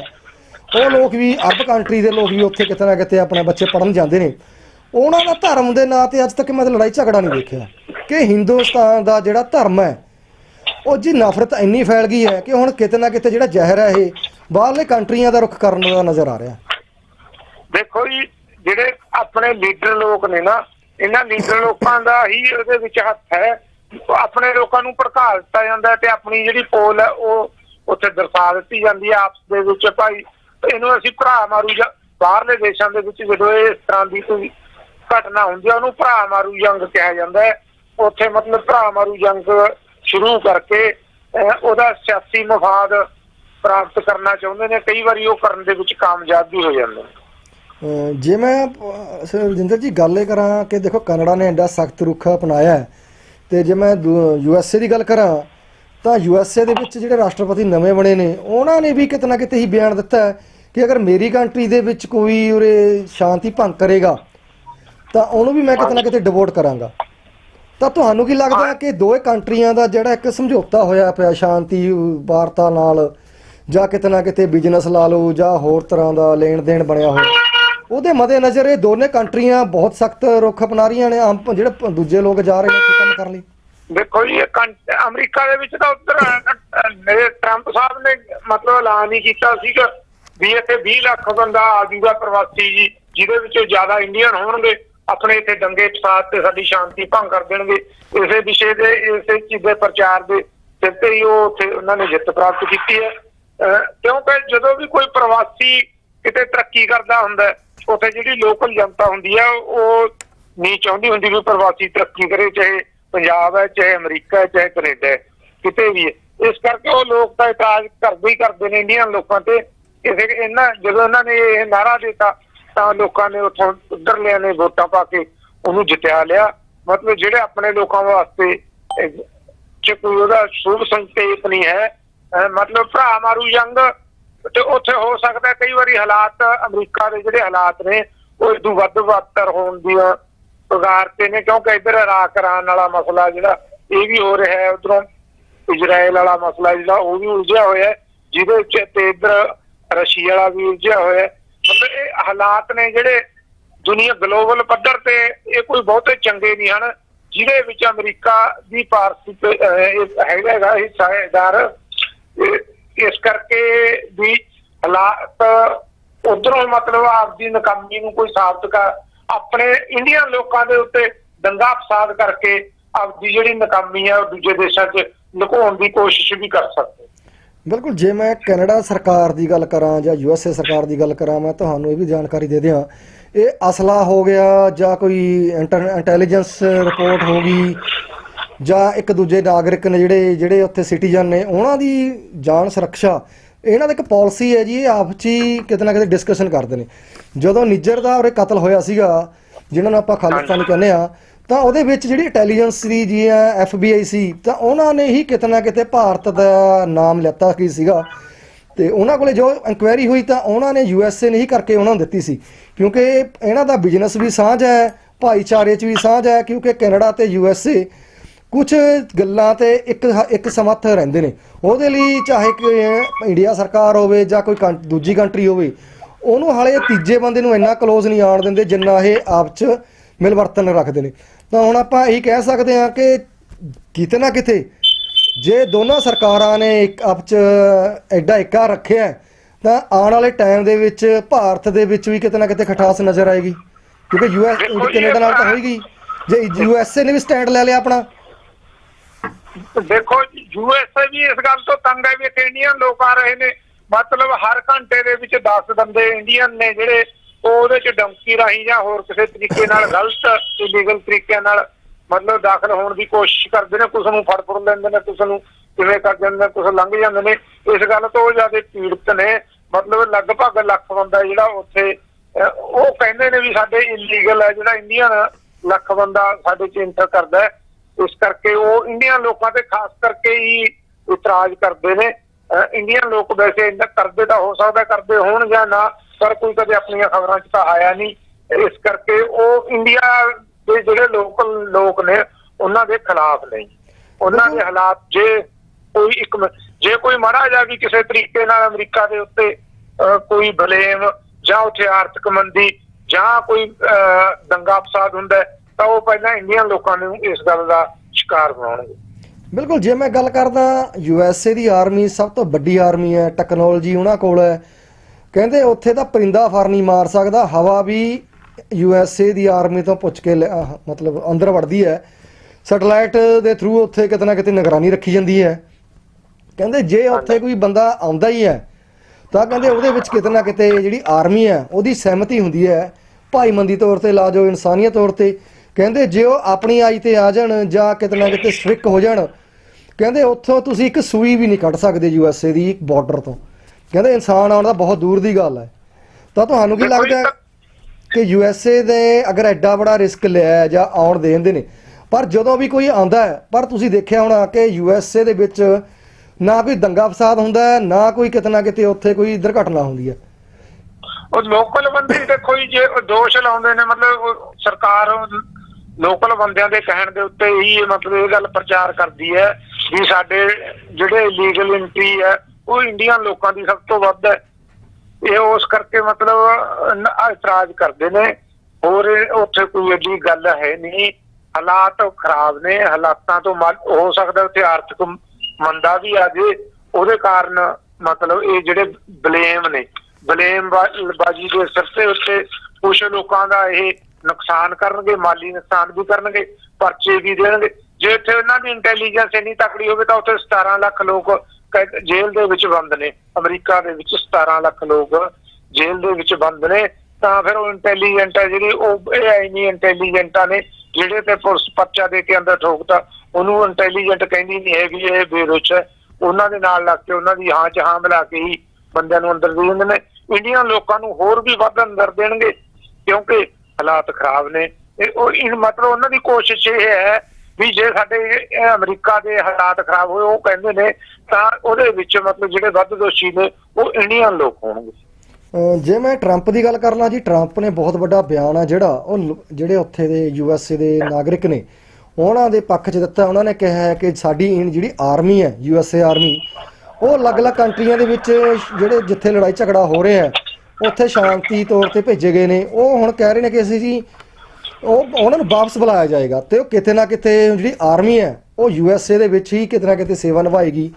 ਉਹ ਲੋਕ ਵੀ, ਅਰਬ ਕੰਟਰੀ ਦੇ ਲੋਕ ਵੀ ਉੱਥੇ ਕਿਤੇ ਨਾ ਕਿਤੇ ਆਪਣੇ ਬੱਚੇ ਪੜਨ ਜਾਂਦੇ ਨੇ। ਉਹਨਾਂ ਦਾ ਧਰਮ ਦੇ ਨਾਂ ਤੇ ਅੱਜ ਤੱਕ ਮੈਂ ਤਾਂ ਲੜਾਈ ਝਗੜਾ ਨਹੀਂ ਦੇਖਿਆ ਕਿ ਹਿੰਦੁਸਤਾਨ ਦਾ ਜਿਹੜਾ ਧਰਮ ਹੈ, ਉਹ ਜੀ ਨਫ਼ਰਤ ਇੰਨੀ ਫੈਲ ਗਈ ਹੈ ਕਿ ਹੁਣ ਕਿਤੇ ਨਾ ਕਿਤੇ ਜਿਹੜਾ ਜ਼ਹਿਰ ਹੈ ਇਹ ਬਾਹਰਲੇ ਕੰਟਰੀਆਂ ਦਾ ਰੁਖ ਕਰਨ ਦਾ ਨਜ਼ਰ ਆ ਰਿਹਾ। ਦੇਖੋ ਜੀ, ਜਿਹੜੇ ਆਪਣੇ ਲੀਡਰ ਲੋਕ ਨੇ ਨਾ, ਇਹਨਾਂ ਲੀਡਰ ਲੋਕਾਂ ਦਾ ਹੀ ਉਹਦੇ ਵਿੱਚ ਹੱਥ ਹੈ। ਆਪਣੇ ਲੋਕਾਂ ਨੂੰ ਭੜਕਾ ਦਿੱਤਾ ਜਾਂਦਾ ਤੇ ਆਪਣੀ ਜਿਹੜੀ ਪੋਲ ਹੈ, ਉਹ ਉੱਥੇ ਦਰਸਾ ਦਿੱਤੀ ਜਾਂਦੀ ਹੈ ਆਪਸ ਦੇ ਵਿੱਚ। ਭਾਈ, ਇਹਨੂੰ ਅਸੀਂ ਭਰਾ ਮਾਰੂ ਜਾਂ ਬਾਹਰਲੇ ਦੇਸ਼ਾਂ ਦੇ ਵਿੱਚ ਜਦੋਂ ਇਹ ਇਸ ਤਰ੍ਹਾਂ ਦੀ ਕੋਈ ਘਟਨਾ ਹੁੰਦੀ ਹੈ ਉਹਨੂੰ ਭਰਾ ਮਾਰੂ ਜੰਗ ਕਿਹਾ ਜਾਂਦਾ ਹੈ। ਉੱਥੇ ਮਤਲਬ ਭਰਾ ਮਾਰੂ ਜੰਗ ਸ਼ੁਰੂ ਕਰਕੇ ਉਹਦਾ ਸਿਆਸੀ ਮਫਾਦ ਪ੍ਰਾਪਤ ਕਰਨਾ ਚਾਹੁੰਦੇ ਨੇ। ਕਈ ਵਾਰੀ ਉਹ ਕਰਨ ਦੇ ਵਿੱਚ ਕਾਮਯਾਬ ਵੀ ਹੋ ਜਾਂਦੇ ਨੇ। ਜੇ ਮੈਂ ਰਜਿੰਦਰ ਜੀ ਗੱਲ ਕਰਾਂ ਕਿ ਦੇਖੋ ਕੈਨੇਡਾ ਨੇ ਐਡਾ ਸਖਤ ਰੁਖ ਅਪਣਾਇਆ ਹੈ ਤੇ ਜੇ ਮੈਂ ਯੂ ਐਸ ਏ ਦੀ ਗੱਲ ਕਰਾਂ, ਤਾਂ ਯੂ ਐਸ ਏ ਦੇ ਵਿੱਚ ਜਿਹੜੇ ਰਾਸ਼ਟਰਪਤੀ ਨਵੇਂ ਬਣੇ ਨੇ, ਉਹਨਾਂ ਨੇ ਵੀ ਕਿਤੇ ਨਾ ਕਿਤੇ ਹੀ ਬਿਆਨ ਦਿੱਤਾ ਕਿ ਅਗਰ ਮੇਰੀ ਕੰਟਰੀ ਦੇ ਵਿੱਚ ਕੋਈ ਉਰੇ ਸ਼ਾਂਤੀ ਭੰਗ ਕਰੇਗਾ ਤਾਂ ਉਹਨੂੰ ਵੀ ਮੈਂ ਕਿਤੇ ਨਾ ਕਿਤੇ ਡਿਵੋਟ ਕਰਾਂਗਾ। ਤਾਂ ਤੁਹਾਨੂੰ ਕੀ ਲੱਗਦਾ ਹੈ। ਕਿ ਦੋਵੇਂ ਕੰਟਰੀਆਂ ਦਾ ਜਿਹੜਾ ਇੱਕ ਸਮਝੌਤਾ ਹੋਇਆ ਪਿਆ ਸ਼ਾਂਤੀ ਵਾਰਤਾ ਨਾਲ ਜਾਂ ਕਿਤੇ ਨਾ ਕਿਤੇ ਬਿਜ਼ਨਸ ਲਾ ਲਓ ਜਾਂ ਹੋਰ ਤਰ੍ਹਾਂ ਦਾ ਲੈਣ ਦੇਣ ਬਣਿਆ ਹੋਇਆ ਉਹਦੇ ਮੱਦੇ ਨਜ਼ਰ ਇਹ ਦੋਨੇ ਕੰਟਰੀਆਂ ਬਹੁਤ ਸਖਤ ਰੁਖ ਅਪਣਾ ਰਹੀਆਂ ਨੇ ਆਮ ਜਿਹੜੇ ਦੂਜੇ ਲੋਕ ਜਾ ਰਹੇ ਨੇ ਕੰਮ ਕਰਨ ਲਈ। ਦੇਖੋ ਜੀ ਅਮਰੀਕਾ ਦੇ ਵਿੱਚ ਤਾਂ ਉਧਰ ਟਰੰਪ ਸਾਹਿਬ ਨੇ ਮਤਲਬ ਐਲਾਨ ਹੀ ਕੀਤਾ ਸੀਗਾ ਵੀ ਇੱਥੇ 20 ਲੱਖ ਬੰਦਾ ਆ ਜਾਊਗਾ ਪ੍ਰਵਾਸੀ ਜੀ ਜਿਹਦੇ ਵਿੱਚੋਂ ਜ਼ਿਆਦਾ ਇੰਡੀਅਨ ਹੋਣਗੇ। ਆਪਣੇ ਇੱਥੇ ਦੰਗੇ ਫਸਾਦ ਤੇ ਸਾਡੀ ਸ਼ਾਂਤੀ ਭੰਗ ਕਰ ਦੇਣਗੇ। ਇਸੇ ਵਿਸ਼ੇ ਦੇ, ਇਸੇ ਚੀਜ਼ ਦੇ ਪ੍ਰਚਾਰ ਦੇ ਸਿਰ ਤੇ ਹੀ ਉਹ ਉੱਥੇ ਉਹਨਾਂ ਨੇ ਜਿੱਤ ਪ੍ਰਾਪਤ ਕੀਤੀ ਹੈ। ਕਿਉਂਕਿ ਜਦੋਂ ਵੀ ਕੋਈ ਪ੍ਰਵਾਸੀ ਕਿਤੇ ਤਰੱਕੀ ਕਰਦਾ ਹੁੰਦਾ ਉੱਥੇ ਜਿਹੜੀ ਲੋਕਲ ਜਨਤਾ ਹੁੰਦੀ ਹੈ, ਉਹ ਨਹੀਂ ਚਾਹੁੰਦੀ ਹੁੰਦੀ ਵੀ ਪ੍ਰਵਾਸੀ ਤਰੱਕੀ ਕਰੇ, ਚਾਹੇ ਪੰਜਾਬ ਹੈ, ਚਾਹੇ ਅਮਰੀਕਾ ਹੈ, ਚਾਹੇ ਕੈਨੇਡਾ ਹੈ, ਕਿਤੇ ਵੀ ਹੈ। ਇਸ ਕਰਕੇ ਉਹ ਲੋਕ ਤਾਂ ਇਤਰਾਜ਼ ਕਰਦੇ ਹੀ ਕਰਦੇ ਨੇ ਇੰਡੀਅਨ ਲੋਕਾਂ ਤੇ। ਇਸੇ ਇਹਨਾਂ ਜਦੋਂ ਇਹਨਾਂ ਨੇ ਇਹ ਨਾਰਾ ਦਿੱਤਾ ਤਾਂ ਲੋਕਾਂ ਨੇ ਉੱਥੋਂ ਉਧਰਲਿਆਂ ਨੇ ਵੋਟਾਂ ਪਾ ਕੇ ਉਹਨੂੰ ਜਿੱਤਿਆ ਲਿਆ। ਮਤਲਬ ਜਿਹੜੇ ਆਪਣੇ ਲੋਕਾਂ ਵਾਸਤੇ ਚ ਕੋਈ ਉਹਦਾ ਸ਼ੁਭ ਸੰਕੇਤ ਨਹੀਂ ਹੈ ਮਤਲਬ ਭਰਾ ਮਾਰੂ ਜੰਗ ਤੇ ਉੱਥੇ ਹੋ ਸਕਦਾ ਕਈ ਵਾਰੀ ਹਾਲਾਤ ਅਮਰੀਕਾ ਦੇ ਜਿਹੜੇ ਹਾਲਾਤ ਨੇ, ਉਹ ਇਦੋਂ ਵੱਧ ਵੱਧਰ ਹੋਣ ਦੀਆਂ ਪਗਾਰ ਤੇ ਨੇ, ਕਿਉਂਕਿ ਇੱਧਰ ਇਰਾਕ, ਇਰਾਨ ਵਾਲਾ ਮਸਲਾ ਜਿਹੜਾ, ਇਹ ਵੀ ਹੋ ਰਿਹਾ ਹੈ। ਉਧਰੋਂ ਇਜ਼ਰਾਈਲ ਵਾਲਾ ਮਸਲਾ ਜਿਹੜਾ, ਉਹ ਵੀ ਉਲਝਿਆ ਹੋਇਆ ਜਿਹਦੇ ਵਿੱਚ ਤੇ ਇੱਧਰ ਰਸ਼ੀਆ ਵਾਲਾ ਵੀ ਉਲਝਿਆ ਹੋਇਆ ਮਤਲਬ ਇਹ ਹਾਲਾਤ ਨੇ ਜਿਹੜੇ ਦੁਨੀਆ ਗਲੋਬਲ ਪੱਧਰ ਤੇ ਇਹ ਕੋਈ ਬਹੁਤੇ ਚੰਗੇ ਨਹੀਂ ਹਨ। ਜਿਹਦੇ ਵਿੱਚ ਅਮਰੀਕਾ ਦੀ ਪਾਰਟੀ ਹੈਗਾ ਹੈਗਾ ਹਿੱਸਾਦਾਰ। ਇਸ ਕਰਕੇ ਵੀ ਹਾਲਾਤ ਉਧਰੋਂ ਮਤਲਬ ਆਪਦੀ ਨਕਾਮੀ ਨੂੰ ਕੋਈ ਸਾਬਤ ਕਰ, ਆਪਣੇ ਇੰਡੀਅਨ ਲੋਕਾਂ ਦੇ ਉੱਤੇ ਦੰਗਾ ਫਸਾਦ ਕਰਕੇ ਆਪਦੀ ਜਿਹੜੀ ਨਕਾਮੀ ਹੈ ਉਹ ਦੂਜੇ ਦੇਸ਼ਾਂ 'ਚ ਲੁਕਾਉਣ ਦੀ ਕੋਸ਼ਿਸ਼ ਵੀ ਕਰ ਸਕਦੇ। ਬਿਲਕੁਲ ਜੇ ਮੈਂ ਕੈਨੇਡਾ ਸਰਕਾਰ ਦੀ ਗੱਲ ਕਰਾਂ ਜਾਂ ਯੂ ਐਸ ਏ ਸਰਕਾਰ ਦੀ ਗੱਲ ਕਰਾਂ ਮੈਂ ਤੁਹਾਨੂੰ ਇਹ ਵੀ ਜਾਣਕਾਰੀ ਦੇ ਦਿਆਂ ਇਹ ਅਸਲਾ ਹੋ ਗਿਆ ਜਾਂ ਕੋਈ ਇੰਟੈਲੀਜੈਂਸ ਰਿਪੋਰਟ ਹੋ ਗਈ ਜਾਂ ਇੱਕ ਦੂਜੇ ਨਾਗਰਿਕ ਨੇ ਜਿਹੜੇ ਜਿਹੜੇ ਉੱਥੇ ਸਿਟੀਜ਼ਨ ਨੇ ਉਹਨਾਂ ਦੀ ਜਾਨ ਸੁਰੱਖਿਆ ਇਹਨਾਂ ਦਾ ਇੱਕ ਪਾਲਿਸੀ ਹੈ ਜੀ ਇਹ ਆਪਸ 'ਚ ਹੀ ਕਿਤੇ ਨਾ ਕਿਤੇ ਡਿਸਕਸ਼ਨ ਕਰਦੇ ਨੇ। ਜਦੋਂ ਨਿੱਜਰ ਦਾ ਉਹਰੇ ਕਤਲ ਹੋਇਆ ਸੀਗਾ ਜਿਹਨਾਂ ਨੂੰ ਆਪਾਂ ਖਾਲਿਸਤਾਨੀ ਕਹਿੰਦੇ ਆ ਤਾਂ ਉਹਦੇ ਵਿੱਚ ਜਿਹੜੀ ਇੰਟੈਲੀਜੈਂਸ ਦੀ ਜੀ ਐਫਬੀਆਈ ਸੀ, ਤਾਂ ਉਹਨਾਂ ਨੇ ਹੀ ਕਿਤੇ ਨਾ ਕਿਤੇ ਭਾਰਤ ਦਾ ਨਾਮ ਲੈਤਾ ਕੀ ਸੀਗਾ। ਤੇ ਉਹਨਾਂ ਕੋਲੇ ਜੋ ਇਨਕੁਆਇਰੀ ਹੋਈ ਤਾਂ ਉਹਨਾਂ ਨੇ ਯੂਐਸਏ ਨੇ ਹੀ ਕਰਕੇ ਉਹਨਾਂ ਨੂੰ ਦਿੱਤੀ ਸੀ। ਕਿਉਂਕਿ ਇਹਨਾਂ ਦਾ ਬਿਜ਼ਨਸ ਵੀ ਸਾਂਝ ਹੈ, ਭਾਈਚਾਰੇ 'ਚ ਵੀ ਸਾਂਝ ਹੈ, ਕਿਉਂਕਿ ਕੈਨੇਡਾ ਤੇ ਯੂਐਸਏ ਕੁਝ ਗੱਲਾਂ ਤੇ ਇੱਕ ਇੱਕ ਸਮੱਥ ਰਹਿੰਦੇ ਨੇ। ਉਹਦੇ ਲਈ ਚਾਹੇ ਇੰਡੀਆ ਸਰਕਾਰ ਹੋਵੇ ਜਾਂ ਕੋਈ ਕੰ- ਦੂਜੀ ਕੰਟਰੀ ਹੋਵੇ, ਉਹਨੂੰ ਹਾਲੇ ਤੀਜੇ ਬੰਦੇ ਨੂੰ ਇੰਨਾ ਕਲੋਜ਼ ਨਹੀਂ ਆਉਣ ਦਿੰਦੇ ਜਿੰਨਾ ਇਹ ਆਪ 'ਚ ਮਿਲਵਰਤਨ ਰੱਖਦੇ ਨੇ। ਤਾਂ ਹੁਣ ਆਪਾਂ ਇਹੀ ਕਹਿ ਸਕਦੇ ਹਾਂ ਕਿ ਕਿਤੇ ਨਾ ਕਿਤੇ ਜੇ ਦੋਨਾਂ ਸਰਕਾਰਾਂ ਨੇ ਇੱਕ ਆਪ 'ਚ ਐਡਾ ਏਕਾ ਰੱਖਿਆ ਤਾਂ ਆਉਣ ਵਾਲੇ ਟਾਈਮ ਦੇ ਵਿੱਚ ਭਾਰਤ ਦੇ ਵਿੱਚ ਵੀ ਕਿਤੇ ਨਾ ਕਿਤੇ ਖਟਾਸ ਨਜ਼ਰ ਆਏਗੀ। ਕਿਉਂਕਿ ਯੂਐਸ ਕੈਨੇਡਾ ਨਾਲ ਤਾਂ ਹੋਏਗੀ। ਜੇ ਯੂਐਸਏ ਨੇ ਵੀ ਸਟੈਂਡ ਲੈ ਲਿਆ ਆਪਣਾ। ਦੇਖੋ ਯੂਐਸਏ ਵੀ ਇਸ ਗੱਲ ਤੋਂ ਤੰਗ ਹੈ ਵੀ ਇੰਡੀਅਨ ਲੋਕ ਆ ਰਹੇ ਨੇ। ਮਤਲਬ ਹਰ ਘੰਟੇ ਦੇ ਵਿੱਚ 10 ਬੰਦੇ ਇੰਡੀਅਨ ਨੇ ਜਿਹੜੇ ਉਹ ਉਹਦੇ ਚ ਡੰਕੀ ਰਾਹੀਂ ਜਾਂ ਹੋਰ ਕਿਸੇ ਤਰੀਕੇ ਨਾਲ ਗਲਤ ਇਲੀਗਲ ਤਰੀਕਿਆਂ ਨਾਲ ਮਤਲਬ ਦਾਖਲ ਹੋਣ ਦੀ ਕੋਸ਼ਿਸ਼ ਕਰਦੇ ਨੇ ਕੁਝ ਨੂੰ ਫੜ ਫੜ ਲੈਂਦੇ ਨੇ ਕੁਝ ਨੂੰ ਕਿਵੇਂ ਕਰ ਜਾਂਦੇ ਨੇ ਕੁਝ ਲੰਘ ਜਾਂਦੇ ਨੇ। ਇਸ ਗੱਲ ਤੋਂ ਉਹ ਜ਼ਿਆਦਾ ਪੀੜਤ ਨੇ। ਮਤਲਬ ਲਗਭਗ ਲੱਖ ਬੰਦਾ ਜਿਹੜਾ ਉੱਥੇ ਉਹ ਕਹਿੰਦੇ ਨੇ ਵੀ ਸਾਡੇ ਇਲੀਗਲ ਹੈ, ਜਿਹੜਾ ਇੰਡੀਅਨ ਲੱਖ ਬੰਦਾ ਸਾਡੇ ਚ ਇੰਟਰ ਕਰਦਾ ਇਸ ਕਰਕੇ ਉਹ ਇੰਡੀਅਨ ਲੋਕਾਂ ਤੇ ਖਾਸ ਕਰਕੇ ਹੀ ਇਤਰਾਜ਼ ਕਰਦੇ ਨੇ। ਇੰਡੀਅਨ ਲੋਕ ਵੈਸੇ ਇੰਨਾ ਕਰਦੇ ਤਾਂ ਹੋ ਸਕਦਾ, ਕਰਦੇ ਹੋਣ ਜਾਂ ਨਾ। ਪਰ ਕੋਈ ਕਦੇ ਆਪਣੀਆਂ ਖਬਰਾਂ 'ਚ ਤਾਂ ਆਇਆ ਨਹੀਂ। ਇਸ ਕਰਕੇ ਉਹ ਇੰਡੀਆ ਦੇ ਜਿਹੜੇ ਲੋਕਲ ਲੋਕ ਨੇ ਉਹਨਾਂ ਦੇ ਖਿਲਾਫ ਨਹੀਂ ਉਹਨਾਂ ਦੇ ਹਾਲਾਤ ਜੇ ਕੋਈ ਇੱਕ ਜੇ ਕੋਈ ਮਾੜਾ ਜਾ ਵੀ ਕਿਸੇ ਤਰੀਕੇ ਨਾਲ ਅਮਰੀਕਾ ਦੇ ਉੱਤੇ ਕੋਈ ਬਲੇਮ ਜਾਂ ਉੱਥੇ ਆਰਥਿਕ ਮੰਦੀ ਜਾਂ ਕੋਈ ਦੰਗਾ ਫਸਾਦ ਹੁੰਦਾ ਤਾਂ ਉਹ ਪਹਿਲਾਂ ਇੰਡੀਅਨ ਲੋਕਾਂ ਨੂੰ ਇਸ ਗੱਲ ਦਾ ਸ਼ਿਕਾਰ ਬਣਾਉਣਗੇ। ਬਿਲਕੁਲ ਜੇ ਮੈਂ ਗੱਲ ਕਰਦਾ ਯੂਐਸਏ ਦੀ ਆਰਮੀ ਸਭ ਤੋਂ ਵੱਡੀ ਆਰਮੀ ਹੈ ਟੈਕਨੋਲੋਜੀ ਉਹਨਾਂ ਕੋਲ ਹੈ। ਕਹਿੰਦੇ ਉੱਥੇ ਤਾਂ ਪਰਿੰਦਾ ਫਰ ਨਹੀਂ ਮਾਰ ਸਕਦਾ, ਹਵਾ ਵੀ ਯੂ ਐੱਸ ਏ ਦੀ ਆਰਮੀ ਤੋਂ ਪੁੱਛ ਕੇ ਲੈ- ਮਤਲਬ ਅੰਦਰ ਵੜਦੀ ਹੈ। ਸੈਟਲਾਈਟ ਦੇ ਥਰੂ ਉੱਥੇ ਕਿਤੇ ਨਾ ਕਿਤੇ ਨਿਗਰਾਨੀ ਰੱਖੀ ਜਾਂਦੀ ਹੈ। ਕਹਿੰਦੇ ਜੇ ਉੱਥੇ ਕੋਈ ਬੰਦਾ ਆਉਂਦਾ ਹੀ ਹੈ, ਤਾਂ ਕਹਿੰਦੇ ਉਹਦੇ ਵਿੱਚ ਕਿਤੇ ਨਾ ਕਿਤੇ ਜਿਹੜੀ ਆਰਮੀ ਹੈ, ਉਹਦੀ ਸਹਿਮਤੀ ਹੁੰਦੀ ਹੈ। ਭਾਈਮੰਦੀ ਤੌਰ ਤੇ ਲਾ ਜੋ ਇਨਸਾਨੀਅਤ ਤੌਰ ਤੇ। ਕਹਿੰਦੇ ਜੇ ਉਹ ਆਪਣੀ ਆਈ ਤੇ ਆ ਜਾਣ ਜਾਂ ਕਿਤੇ ਨਾ ਕਿਤੇ ਸਟ੍ਰਿਕ ਹੋ ਜਾਣ, ਕਹਿੰਦੇ ਉੱਥੋਂ ਤੁਸੀਂ ਇੱਕ ਸੂਈ ਵੀ ਨਹੀਂ ਕੱਢ ਸਕਦੇ ਯੂਐਸਏ ਦੀ ਬਾਰਡਰ ਤੋਂ। ਕਹਿੰਦੇ ਇਨਸਾਨ ਆਉਣ ਦਾ ਬਹੁਤ ਦੂਰ ਦੀ ਗੱਲ ਹੈ। ਤਾਂ ਤੁਹਾਨੂੰ ਕੀ ਲੱਗਦਾ ਹੈ ਕਿ ਯੂਐਸਏ ਦੇ ਅਗਰ ਐਡਾ ਬੜਾ ਰਿਸਕ ਲਿਆ ਜਾਂ ਆਉਣ ਦੇ ਦਿੰਦੇ ਨੇ ਪਰ ਜਦੋਂ ਵੀ ਕੋਈ ਆਉਂਦਾ ਹੈ ਪਰ ਤੁਸੀਂ ਦੇਖਿਆ ਹੋਣਾ ਕਿ ਯੂਐਸਏ ਦੇ ਵਿੱਚ ਨਾ ਕੋਈ ਦੰਗਾ ਫਸਾਦ ਹੁੰਦਾ ਹੈ ਨਾ ਕੋਈ ਕਿਤੇ ਨਾ ਕਿਤੇ ਉੱਥੇ ਕੋਈ ਦੁਰਘਟਨਾ ਹੁੰਦੀ ਹੈ। ਉਹ ਲੋਕਲ ਬੰਦੇ ਹੀ ਦੇਖੋ ਜੀ ਦੋਸ਼ ਲਾਉਂਦੇ ਨੇ ਮਤਲਬ ਸਰਕਾਰ ਲੋਕਲ ਬੰਦਿਆਂ ਦੇ ਕਹਿਣ ਦੇ ਉੱਤੇ ਹੀ ਮਤਲਬ ਇਹ ਗੱਲ ਪ੍ਰਚਾਰ ਕਰਦੀ ਹੈ ਵੀ ਸਾਡੇ ਜਿਹੜੇ ਲੀਗਲ ਐਂਟਰੀ ਹੈ ਉਹ ਇੰਡੀਅਨ ਲੋਕਾਂ ਦੀ ਸਭ ਤੋਂ ਵੱਧ ਹੈ। ਇਹ ਉਸ ਕਰਕੇ ਮਤਲਬ ਇਤਰਾਜ਼ ਕਰਦੇ ਨੇ। ਹੋਰ ਉੱਥੇ ਕੋਈ ਏਡੀ ਗੱਲ ਹੈ ਨਹੀਂ। ਹਾਲਾਤ ਖਰਾਬ ਨੇ। ਹਾਲਾਤਾਂ ਤੋਂ ਹੋ ਸਕਦਾ ਉੱਥੇ ਆਰਥਿਕ ਮੰਦਾ ਵੀ ਆ ਜੇ। ਉਹਦੇ ਕਾਰਨ ਮਤਲਬ ਇਹ ਜਿਹੜੇ ਬਲੇਮ ਨੇ ਬਲੇਮ ਬਾਜੀ ਦੇ ਸਿਰ ਤੇ ਉੱਤੇ ਕੁਝ ਲੋਕਾਂ ਦਾ ਇਹ ਨੁਕਸਾਨ ਕਰਨਗੇ, ਮਾਲੀ ਨੁਕਸਾਨ ਵੀ ਕਰਨਗੇ, ਪਰਚੇ ਵੀ ਦੇਣਗੇ। ਜੇ ਇੱਥੇ ਉਹਨਾਂ ਦੀ ਇੰਟੈਲੀਜੈਂਸ ਇੰਨੀ ਤਕੜੀ ਹੋਵੇ ਤਾਂ ਉੱਥੇ 17 ਲੱਖ ਲੋਕ ਜੇਲ੍ਹ ਦੇ ਵਿੱਚ ਬੰਦ ਨੇ। ਅਮਰੀਕਾ ਦੇ ਵਿੱਚ 17 ਲੱਖ ਲੋਕ ਜੇਲ੍ਹ ਦੇ ਵਿੱਚ ਬੰਦ ਨੇ। ਤਾਂ ਫਿਰ ਉਹ ਇੰਟੈਲੀਜੈਂਟ ਹੈ ਜਿਹੜੀ, ਉਹ ਐ ਨਹੀਂ ਇੰਟੈਲੀਜੈਂਟਾਂ ਨੇ, ਜਿਹੜੇ ਤੇ ਪੁਲਿਸ ਪਰਚਾ ਦੇ ਕੇ ਅੰਦਰ ਠੋਕਤਾ, ਉਹਨੂੰ ਇੰਟੈਲੀਜੈਂਟ ਕਹਿੰਦੀ ਨਹੀਂ ਹੈ ਵੀ ਇਹ ਬੇਰੁਚ ਹੈ। ਉਹਨਾਂ ਦੇ ਨਾਲ ਲੱਗ ਕੇ, ਉਹਨਾਂ ਦੀ ਹਾਂ ਚ ਹਾਂ ਮਿਲਾ ਕੇ ਹੀ ਬੰਦਿਆਂ ਨੂੰ ਅੰਦਰ ਦੇ ਦਿੰਦੇ ਨੇ। ਇੰਡੀਅਨ ਲੋਕਾਂ ਨੂੰ ਹੋਰ ਵੀ ਵੱਧ ਅੰਦਰ ਦੇਣਗੇ, ਕਿਉਂਕਿ ਹਾਲਾਤ ਖਰਾਬ ਨੇ। ਇਹ ਉਹ, ਇਹ ਮਤਲਬ ਉਹਨਾਂ ਦੀ ਕੋਸ਼ਿਸ਼ ਇਹ ਹੈ ਵੀ ਜੇ ਸਾਡੇ ਅਮਰੀਕਾ ਦੇ ਹਾਲਾਤ ਖਰਾਬ ਹੋਏ, ਉਹ ਕਹਿੰਦੇ ਨੇ, ਤਾਂ ਉਹਦੇ ਵਿੱਚ ਮਤਲਬ ਜਿਹੜੇ ਵੱਧ ਦੋਸ਼ੀ ਨੇ, ਉਹ ਇੰਡੀਅਨ ਲੋਕ ਹੋਣਗੇ। ਜੇ ਮੈਂ ਟਰੰਪ ਦੀ ਗੱਲ ਕਰ ਲਾਂ ਜੀ, ਟਰੰਪ ਨੇ ਬਹੁਤ ਵੱਡਾ ਬਿਆਨ ਆ ਜਿਹੜਾ, ਉਹ ਜਿਹੜੇ ਉੱਥੇ ਦੇ ਯੂਐਸਏ ਦੇ ਨਾਗਰਿਕ ਨੇ, ਉਹਨਾਂ ਦੇ ਪੱਖ 'ਚ ਦਿੱਤਾ, ਉਹਨਾਂ ਨੇ ਕਿਹਾ ਹੈ ਕਿ ਸਾਡੀ ਜਿਹੜੀ ਆਰਮੀ ਹੈ ਯੂਐਸਏ ਆਰਮੀ, ਉਹ ਅਲੱਗ-ਅਲੱਗ ਕੰਟਰੀਆਂ ਦੇ ਵਿੱਚ ਜਿਹੜੇ ਜਿੱਥੇ ਲੜਾਈ ਝਗੜਾ ਹੋ ਰਿਹਾ ਹੈ, ਉੱਥੇ ਸ਼ਾਂਤੀ ਤੌਰ ਤੇ ਭੇਜੇ ਗਏ ਨੇ। ਉਹ ਹੁਣ ਕਹਿ ਰਹੇ ਨੇ ਕਿ ਅਸੀਂ ਜੀ ਉਹ ਉਹਨਾਂ ਨੂੰ ਵਾਪਸ ਬੁਲਾਇਆ ਜਾਏਗਾ ਤੇ ਉਹ ਕਿਤੇ ਨਾ ਕਿਤੇ ਜਿਹੜੀ ਆਰਮੀ ਹੈ, ਉਹ ਯੂ ਐੱਸ ਏ ਦੇ ਵਿੱਚ ਹੀ ਕਿਤੇ ਨਾ ਕਿਤੇ ਸੇਵਾ ਨਿਭਾਏਗੀ।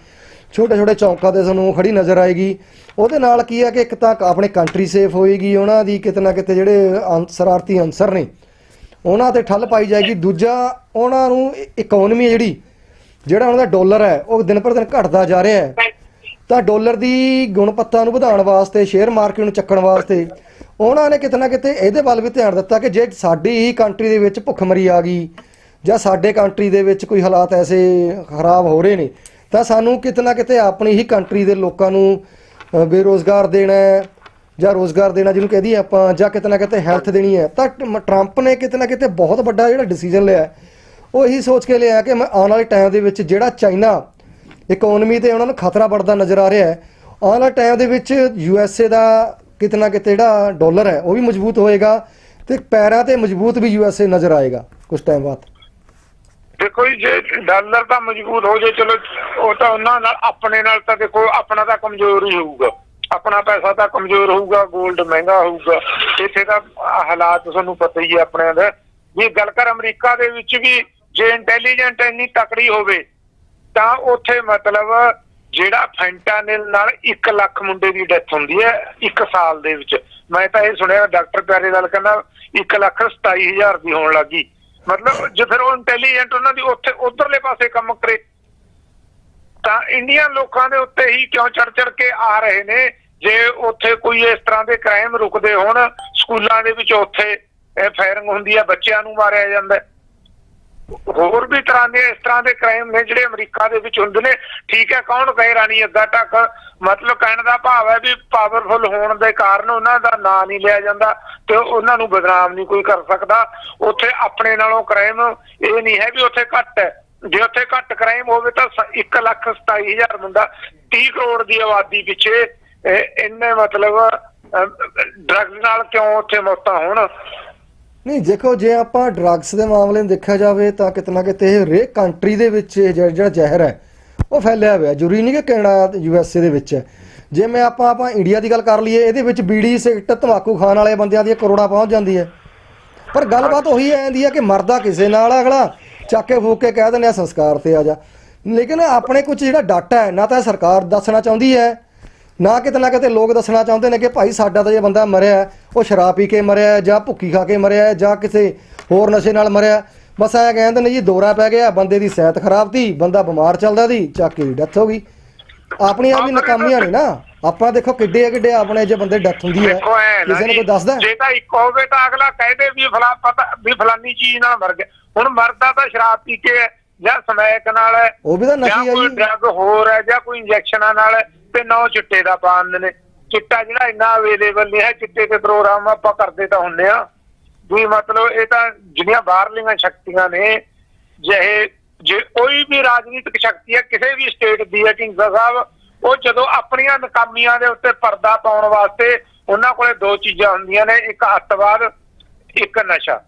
ਛੋਟੇ ਛੋਟੇ ਚੌਂਕਾਂ ਤੇ ਸਾਨੂੰ ਖੜੀ ਨਜ਼ਰ ਆਏਗੀ। ਉਹਦੇ ਨਾਲ ਕੀ ਹੈ ਕਿ ਇੱਕ ਤਾਂ ਆਪਣੇ ਕੰਟਰੀ ਸੇਫ ਹੋਏਗੀ, ਉਹਨਾਂ ਦੀ ਕਿਤੇ ਨਾ ਕਿਤੇ ਜਿਹੜੇ ਅੰ- ਸ਼ਰਾਰਤੀ ਅੰਸਰ ਨੇ, ਉਹਨਾਂ ਤੇ ਠੱਲ ਪਾਈ ਜਾਏਗੀ। ਦੂਜਾ, ਉਹਨਾਂ ਨੂੰ ਇਕਨੋਮੀ ਜਿਹੜੀ, ਜਿਹੜਾ ਉਹਨਾਂ ਦਾ ਡਾਲਰ ਹੈ, ਉਹ ਦਿਨ ਪਰ ਦਿਨ ਘਟਦਾ ਜਾ ਰਿਹਾ ਹੈ। ਤਾਂ ਡਾਲਰ ਦੀ ਗੁਣਵੱਤਾ ਨੂੰ ਵਧਾਉਣ ਵਾਸਤੇ, ਸ਼ੇਅਰ ਮਾਰਕੀਟ ਨੂੰ ਚੱਕਣ ਵਾਸਤੇ ਉਹਨਾਂ ਨੇ ਕਿਤੇ ਨਾ ਕਿਤੇ ਇਹਦੇ ਵੱਲ ਵੀ ਧਿਆਨ ਦਿੱਤਾ ਕਿ ਜੇ ਸਾਡੀ ਹੀ ਕੰਟਰੀ ਦੇ ਵਿੱਚ ਭੁੱਖਮਰੀ ਆ ਗਈ ਜਾਂ ਸਾਡੇ ਕੰਟਰੀ ਦੇ ਵਿੱਚ ਕੋਈ ਹਾਲਾਤ ਐਸੇ ਖਰਾਬ ਹੋ ਰਹੇ ਨੇ ਤਾਂ ਸਾਨੂੰ ਕਿਤੇ ਨਾ ਕਿਤੇ ਆਪਣੀ ਹੀ ਕੰਟਰੀ ਦੇ ਲੋਕਾਂ ਨੂੰ ਅ, ਬੇਰੋਜ਼ਗਾਰ ਦੇਣਾ ਜਾਂ ਰੋਜ਼ਗਾਰ ਦੇਣਾ ਜਿਹਨੂੰ ਕਹਦੀ ਆਪਾਂ ਜਾਂ ਕਿਤੇ ਨਾ ਕਿਤੇ ਹੈਲਥ ਦੇਣੀ ਹੈ। ਤਾਂ ਟਰੰਪ ਨੇ ਕਿਤੇ ਨਾ ਕਿਤੇ ਬਹੁਤ ਵੱਡਾ ਜਿਹੜਾ ਡਿਸੀਜਨ ਲਿਆ ਉਹ ਇਹੀ ਸੋਚ ਕੇ ਲਿਆ ਕਿ ਮੈਂ ਆਉਣ ਵਾਲੇ ਟਾਈਮ ਦੇ ਵਿੱਚ ਜਿਹੜਾ ਚਾਈਨਾ ਇਕਨੋਮੀ ਤੇ ਉਹਨਾਂ ਨੂੰ ਖਤਰਾ ਵੱਧਦਾ ਨਜ਼ਰ ਆ ਰਿਹਾ ਹੈ ਆਉਣ ਵਾਲੇ ਟਾਈਮ ਦੇ ਵਿੱਚ ਯੂ ਐਸ ਏ ਦਾ ਕਿਤੇ ਕਿਤੇ ਜਿਹੜਾ ਡਾਲਰ ਹੈ, ਉਹ ਵੀ ਮਜ਼ਬੂਤ ਹੋਏਗਾ ਤੇ ਪੈਰਾਂ ਤੇ ਮਜ਼ਬੂਤ ਵੀ ਯੂ ਨਜ਼ਰ ਆਏਗਾ ਕੁਝ ਟਾਈਮ ਬਾਅਦ। ਦੇਖੋ ਜੀ, ਜੇ ਡਾਲਰ ਤਾਂ ਮਜ਼ਬੂਤ ਹੋ ਜੇ, ਚਲੋ, ਉਹ ਤਾਂ ਉਹਨਾਂ ਨਾਲ, ਆਪਣੇ ਨਾਲ ਤਾਂ ਦੇਖੋ, ਆਪਣਾ ਤਾਂ ਕਮਜ਼ੋਰ ਹੀ ਹੋਊਗਾ। ਆਪਣਾ ਪੈਸਾ ਤਾਂ ਕਮਜ਼ੋਰ ਹੋਊਗਾ 골ਡ ਮਹਿੰਗਾ ਹੋਊਗਾ। ਇੱਥੇ ਤਾਂ ਹਾਲਾਤ ਤੁਹਾਨੂੰ ਪਤਾ ਹੀ ਹੈ ਆਪਣੇ ਦਾ। ਜੇ ਗੱਲ ਕਰ ਅਮਰੀਕਾ ਦੇ ਵਿੱਚ ਵੀ, ਜੇ ਇੰਟੈਲੀਜੈਂਟ ਇੰਨੀ ਤਕੜੀ ਹੋਵੇ, ਤਾਂ ਉੱਥੇ ਮਤਲਬ ਜਿਹੜਾ ਫੈਂਟਾਨਿਲ ਨਾਲ 1 ਲੱਖ ਮੁੰਡੇ ਦੀ ਡੈਥ ਹੁੰਦੀ ਹੈ 1 ਸਾਲ ਦੇ ਵਿੱਚ। ਮੈਂ ਤਾਂ ਇਹ ਸੁਣਿਆ, ਡਾਕਟਰ ਪਿਆਰੇ ਗੱਲ ਕਹਿੰਦਾ 1 ਲੱਖ 27000 ਦੀ ਹੋਣ ਲੱਗੀ ਮਤਲਬ ਜੇ ਫਿਰ ਉਹ ਇੰਟੈਲੀਜੈਂਟ ਉਹਨਾਂ ਦੀ ਉੱਥੇ ਉਧਰਲੇ ਪਾਸੇ ਕੰਮ ਕਰੇ। ਤਾਂ ਇੰਡੀਅਨ ਲੋਕਾਂ ਦੇ ਉੱਤੇ ਹੀ ਕਿਉਂ ਚੜ ਚੜ ਕੇ ਆ ਰਹੇ ਨੇ? ਜੇ ਉੱਥੇ ਕੋਈ ਇਸ ਤਰ੍ਹਾਂ ਦੇ ਕ੍ਰਾਈਮ ਰੁਕਦੇ ਹੋਣ, ਸਕੂਲਾਂ ਦੇ ਵਿੱਚ ਉੱਥੇ ਫਾਇਰਿੰਗ ਹੁੰਦੀ ਹੈ, ਬੱਚਿਆਂ ਨੂੰ ਮਾਰਿਆ ਜਾਂਦਾ ਹੈ। ਹੋਰ ਵੀ ਤਰ੍ਹਾਂ ਦੇ, ਇਸ ਤਰ੍ਹਾਂ ਦੇ ਕ੍ਰਾਈਮ ਨੇ ਜਿਹੜੇ ਅਮਰੀਕਾ ਦੇ ਵਿੱਚ ਹੁੰਦੇ ਨੇ। ਠੀਕ ਹੈ, ਕੌਣ ਕਹੇ ਰਾਣੀ ਅੱਗਾ ਤੱਕ? ਮਤਲਬ ਕਹਿਣ ਦਾ ਭਾਵ ਹੈ ਵੀ ਪਾਵਰਫੁਲ ਹੋਣ ਦੇ ਕਾਰਨ ਉਹਨਾਂ ਦਾ ਨਾਂ ਨਹੀਂ ਲਿਆ ਜਾਂਦਾ ਤੇ ਉਹਨਾਂ ਨੂੰ ਬਦਨਾਮ ਨਹੀਂ ਕੋਈ ਕਰ ਸਕਦਾ। ਉੱਥੇ ਆਪਣੇ ਨਾਲੋਂ ਕ੍ਰਾਈਮ ਇਹ ਨਹੀਂ ਹੈ ਵੀ ਉੱਥੇ ਘੱਟ ਹੈ। ਜੇ ਉੱਥੇ ਘੱਟ ਕ੍ਰਾਈਮ ਹੋਵੇ ਤਾਂ 1 ਲੱਖ 27000 ਬੰਦਾ 30 ਕਰੋੜ ਦੀ ਆਬਾਦੀ ਪਿੱਛੇ ਇੰਨੇ ਮਤਲਬ ਡਰੱਗ ਨਾਲ ਕਿਉਂ ਉੱਥੇ ਮੌਤਾਂ ਹੋਣ? ਨਹੀਂ, ਦੇਖੋ, ਜੇ ਆਪਾਂ ਡਰੱਗਸ ਦੇ ਮਾਮਲੇ ਨੂੰ ਦੇਖਿਆ ਜਾਵੇ ਤਾਂ ਕਿਤੇ ਨਾ ਕਿਤੇ ਹਰੇਕ ਕੰਟਰੀ ਦੇ ਵਿੱਚ ਇਹ ਜਿਹੜਾ ਜ਼ਹਿਰ ਹੈ, ਉਹ ਫੈਲਿਆ ਹੋਇਆ। ਜ਼ਰੂਰੀ ਨਹੀਂ ਕਿ ਕੈਨੇਡਾ, ਯੂ ਐਸ ਏ ਦੇ ਵਿੱਚ ਹੈ। ਜੇ ਮੈਂ ਆਪਾਂ ਆਪਾਂ ਇੰਡੀਆ ਦੀ ਗੱਲ ਕਰ ਲਈਏ, ਇਹਦੇ ਵਿੱਚ ਬੀੜੀ, ਸਿਗਰਟ, ਤੰਬਾਕੂ ਖਾਣ ਵਾਲੇ ਬੰਦਿਆਂ ਦੀਆਂ ਕਰੋੜਾਂ ਪਹੁੰਚ ਜਾਂਦੀ ਹੈ। ਪਰ ਗੱਲਬਾਤ ਉਹੀ ਆ ਜਾਂਦੀ ਹੈ ਕਿ ਮਰਦਾ ਕਿਸੇ ਨਾਲ, ਅਗਲਾ ਚੱਕ ਕੇ ਫੂਕ ਕੇ ਕਹਿ ਦਿੰਦੇ ਆ, ਸੰਸਕਾਰ ਤੇ ਆ ਜਾ। ਲੇਕਿਨ ਆਪਣੇ ਕੁਝ ਜਿਹੜਾ ਡਾਟਾ ਹੈ, ਨਾ ਤਾਂ ਸਰਕਾਰ ਦੱਸਣਾ ਚਾਹੁੰਦੀ ਹੈ ਨਾ ਕਿਤੇ ਨਾ ਕਿਤੇ ਲੋਕ ਦੱਸਣਾ ਚਾਹੁੰਦੇ ਨੇ ਕਿ ਭਾਈ ਸਾਡਾ ਤਾਂ ਜੇ ਬੰਦਾ ਮਰਿਆ ਉਹ ਸ਼ਰਾਬ ਪੀ ਕੇ ਮਰਿਆ ਜਾਂ ਭੁੱਕੀ ਖਾ ਕੇ ਮਰਿਆ ਜਾਂ ਕਿਸੇ ਹੋਰ ਨਸ਼ੇ ਨਾਲ ਮਰਿਆ। ਬਸ ਐ ਕਹਿੰਦੇ ਨੇ ਜੀ ਦੌਰਾ ਪੈ ਗਿਆ ਬੰਦੇ ਦੀ ਸਿਹਤ ਖਰਾਬ ਸੀ ਬੰਦਾ ਬਿਮਾਰ ਚੱਲਦਾ ਸੀ ਚੱਕ ਕੇ ਡੈਥ ਹੋ ਗਈ ਆਪਣੀਆਂ ਵੀ ਨਕਾਮੀਆਂ ਨੇ ਨਾ ਆਪਾਂ ਦੇਖੋ ਕਿੱਡੇ ਕਿੱਡੇ ਆਪਣੇ ਜੇ ਬੰਦੇ ਡੈਥ ਹੁੰਦੀ ਹੈ ਕਿਸੇ ਨੇ ਕੋਈ ਦੱਸਦਾ? ਜੇ ਤਾਂ ਇੱਕ ਹੋਵੇ ਤਾਂ ਅਗਲਾ ਕਹਦੇ ਵੀ ਫਲਾ ਪਤਾ ਵੀ ਫਲਾਨੀ ਚੀਜ਼ ਨਾਲ ਮਰ ਗਿਆ ਹੁਣ ਮਰਦਾ ਤਾਂ ਸ਼ਰਾਬ ਪੀ ਕੇ ਹੈ ਜਾਂ ਸਮੈਕ ਨਾਲ ਹੈ ਉਹ ਵੀ ਤਾਂ ਨਸ਼ੀ ਹੈ ਜੀ ਡਰੱਗ ਹੋਰ ਹੈ ਜਾਂ ਕੋਈ ਇੰਜੈਕਸ਼ਨਾਂ ਨਾਲ ਹੈ ਤੇ ਨੌ ਚਿੱਟੇ ਦਾ ਪਾ ਦਿੰਦੇ ਨੇ। ਚਿੱਟਾ ਜਿਹੜਾ ਇੰਨਾ ਅਵੇਲੇਬਲ ਨਹੀਂ ਹੈ, ਚਿੱਟੇ ਤੇ ਪ੍ਰੋਗਰਾਮ ਆਪਾਂ ਕਰਦੇ ਤਾਂ ਹੁੰਨੇ ਆ ਵੀ ਮਤਲਬ ਇਹ ਤਾਂ ਜਿਹੜੀਆਂ ਬਾਹਰਲੀਆਂ ਸ਼ਕਤੀਆਂ ਨੇ ਜਿਹੇ ਜੇ ਕੋਈ ਵੀ ਰਾਜਨੀਤਿਕ ਸ਼ਕਤੀ ਹੈ, ਕਿਸੇ ਵੀ ਸਟੇਟ ਦੀ ਹੈ ਢੀਂਗਰਾ ਸਾਹਿਬ, ਉਹ ਜਦੋਂ ਆਪਣੀਆਂ ਨਕਾਮੀਆਂ ਦੇ ਉੱਤੇ ਪਰਦਾ ਪਾਉਣ ਵਾਸਤੇ ਉਹਨਾਂ ਕੋਲੇ ਦੋ ਚੀਜ਼ਾਂ ਹੁੰਦੀਆਂ ਨੇ, ਇੱਕ ਅੱਤਵਾਦ, ਇੱਕ ਨਸ਼ਾ।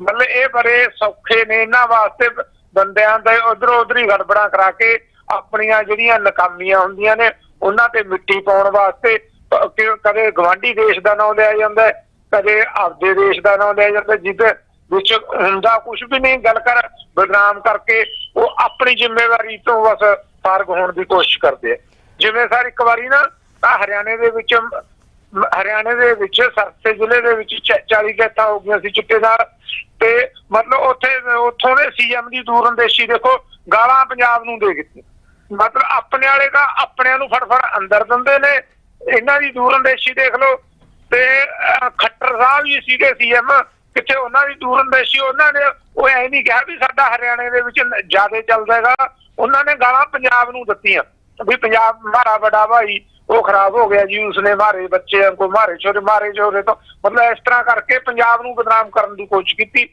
ਮਤਲਬ ਇਹ ਬੜੇ ਸੌਖੇ ਨੇ, ਇਹਨਾਂ ਵਾਸਤੇ ਬੰਦਿਆਂ ਦੇ ਉਧਰੋਂ ਉਧਰੀ ਹੀ ਗੜਬੜਾਂ ਕਰਾ ਕੇ ਆਪਣੀਆਂ ਜਿਹੜੀਆਂ ਨਕਾਮੀਆਂ ਹੁੰਦੀਆਂ ਨੇ ਉਹਨਾਂ ਤੇ ਮਿੱਟੀ ਪਾਉਣ ਵਾਸਤੇ ਕਦੇ ਗਵਾਂਢੀ ਦੇਸ਼ ਦਾ ਨਾਮ ਲਿਆ ਜਾਂਦਾ ਕਦੇ ਆਪਦੇ ਦੇਸ਼ ਦਾ ਨਾਮ ਲਿਆ ਜਾਂਦਾ ਹੈ, ਜਿਹਦੇ ਵਿੱਚ ਹੁੰਦਾ ਕੁਝ ਵੀ ਨਹੀਂ ਗੱਲ ਕਰ ਬਦਨਾਮ ਕਰਕੇ ਉਹ ਆਪਣੀ ਜ਼ਿੰਮੇਵਾਰੀ ਤੋਂ ਬਸ ਫਾਰਗ ਹੋਣ ਦੀ ਕੋਸ਼ਿਸ਼ ਕਰਦੇ ਆ। ਜਿਵੇਂ ਸਰ ਇੱਕ ਵਾਰੀ ਨਾ ਤਾਂ ਹਰਿਆਣੇ ਦੇ ਵਿੱਚ ਹਰਿਆਣੇ ਦੇ ਵਿੱਚ ਸਰਸੇ ਜ਼ਿਲ੍ਹੇ ਦੇ ਵਿੱਚ ਚ- 40 ਡੈਥਾਂ ਹੋ ਗਈਆਂ ਸੀ ਚਿੱਟੇ ਨਾਲ ਤੇ ਮਤਲਬ ਉੱਥੇ ਉੱਥੋਂ ਦੇ ਸੀਐਮ ਦੀ ਦੂਰਅੰਦੇਸ਼ੀ ਦੇਖੋ ਗਾਲਾਂ ਪੰਜਾਬ ਨੂੰ ਦੇ ਦਿੱਤੀ ਮਤਲਬ ਆਪਣੇ ਵਾਲੇ ਤਾਂ ਆਪਣਿਆਂ ਨੂੰ ਫੜਫੜ ਅੰਦਰ ਦਿੰਦੇ ਨੇ। ਇਹਨਾਂ ਦੀ ਦੂਰਅੰਦੇਸ਼ੀ ਦੇਖ ਲਓ। ਤੇ ਖੱਟਰ ਸਾਹਿਬ ਵੀ ਸੀਗੇ ਸੀਐਮ ਕਿਤੇ ਉਹਨਾਂ ਦੀ ਦੂਰਅੰਦੇਸ਼ੀ ਉਹਨਾਂ ਨੇ, ਉਹ ਐ ਨਹੀਂ ਕਿਹਾ ਵੀ ਸਾਡਾ ਹਰਿਆਣੇ ਦੇ ਵਿੱਚ ਜ਼ਿਆਦਾ ਚੱਲਦਾ ਹੈਗਾ। ਉਹਨਾਂ ਨੇ ਗਾਲਾਂ ਪੰਜਾਬ ਨੂੰ ਦਿੱਤੀਆਂ। ਵੀ ਪੰਜਾਬ ਮਾਰਾ ਬੜਾ ਭਾਈ, ਉਹ ਖਰਾਬ ਹੋ ਗਿਆ ਜੀ, ਉਸਨੇ ਮਾਰੇ ਬੱਚੇ ਕੋ ਮਾਰੇ ਛੋਰੇ ਮਾਰੇ ਛੋਰੇ ਤੋਂ। ਮਤਲਬ ਇਸ ਤਰ੍ਹਾਂ ਕਰਕੇ ਪੰਜਾਬ ਨੂੰ ਬਦਨਾਮ ਕਰਨ ਦੀ ਕੋਸ਼ਿਸ਼ ਕੀਤੀ।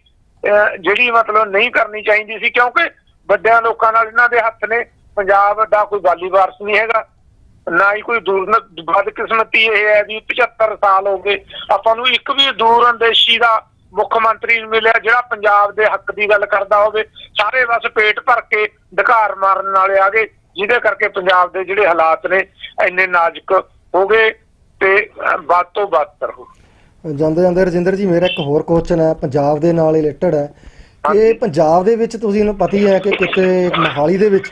ਅਹ, ਜਿਹੜੀ ਮਤਲਬ ਨਹੀਂ ਕਰਨੀ ਚਾਹੀਦੀ ਸੀ, ਕਿਉਂਕਿ ਵੱਡਿਆਂ ਲੋਕਾਂ ਨਾਲ ਇਹਨਾਂ ਦੇ ਹੱਥ ਨੇ। ਪੰਜਾਬ ਦਾ ਕੋਈ ਵਾਲੀ ਵਾਰਸ ਨਹੀਂ ਹੈਗਾ ਨਾ ਹੀ ਕੋਈ ਦੂਰ ਬਦਕਿਸਮਤੀ ਇਹ ਹੈ ਵੀ 75 ਸਾਲ ਹੋ ਗਏ ਆਪਾਂ ਨੂੰ ਇੱਕ ਵੀ ਦੂਰ ਅੰਦੇਸ਼ੀ ਦਾ ਮੁੱਖ ਮੰਤਰੀ ਨਹੀਂ ਮਿਲਿਆ ਜਿਹੜਾ ਪੰਜਾਬ ਦੇ ਹੱਕ ਦੀ ਗੱਲ ਕਰਦਾ ਹੋਵੇ ਸਾਰੇ ਬਸ ਪੇਟ ਭਰ ਕੇ ਧਕਾਰ ਮਾਰਨ ਵਾਲੇ ਆ ਗਏ ਜਿਹਦੇ ਕਰਕੇ ਪੰਜਾਬ ਦੇ ਜਿਹੜੇ ਹਾਲਾਤ ਨੇ ਇੰਨੇ ਨਾਜ਼ੁਕ ਹੋ ਗਏ ਤੇ ਵੱਧ ਤੋਂ ਬਦਤਰ ਹੋ। ਜਾਂਦੇ ਜਾਂਦੇ ਰਜਿੰਦਰ ਜੀ ਮੇਰਾ ਇੱਕ ਹੋਰ ਕੁਐਸਚਨ ਹੈ ਪੰਜਾਬ ਦੇ ਨਾਲ ਰਿਲੇਟਡ ਹੈ ਕਿ। ਪੰਜਾਬ ਦੇ ਵਿੱਚ ਤੁਸੀਂ ਨੂੰ ਪਤਾ ਹੀ ਹੈ ਕਿ ਕਿਤੇ ਮੋਹਾਲੀ ਦੇ ਵਿੱਚ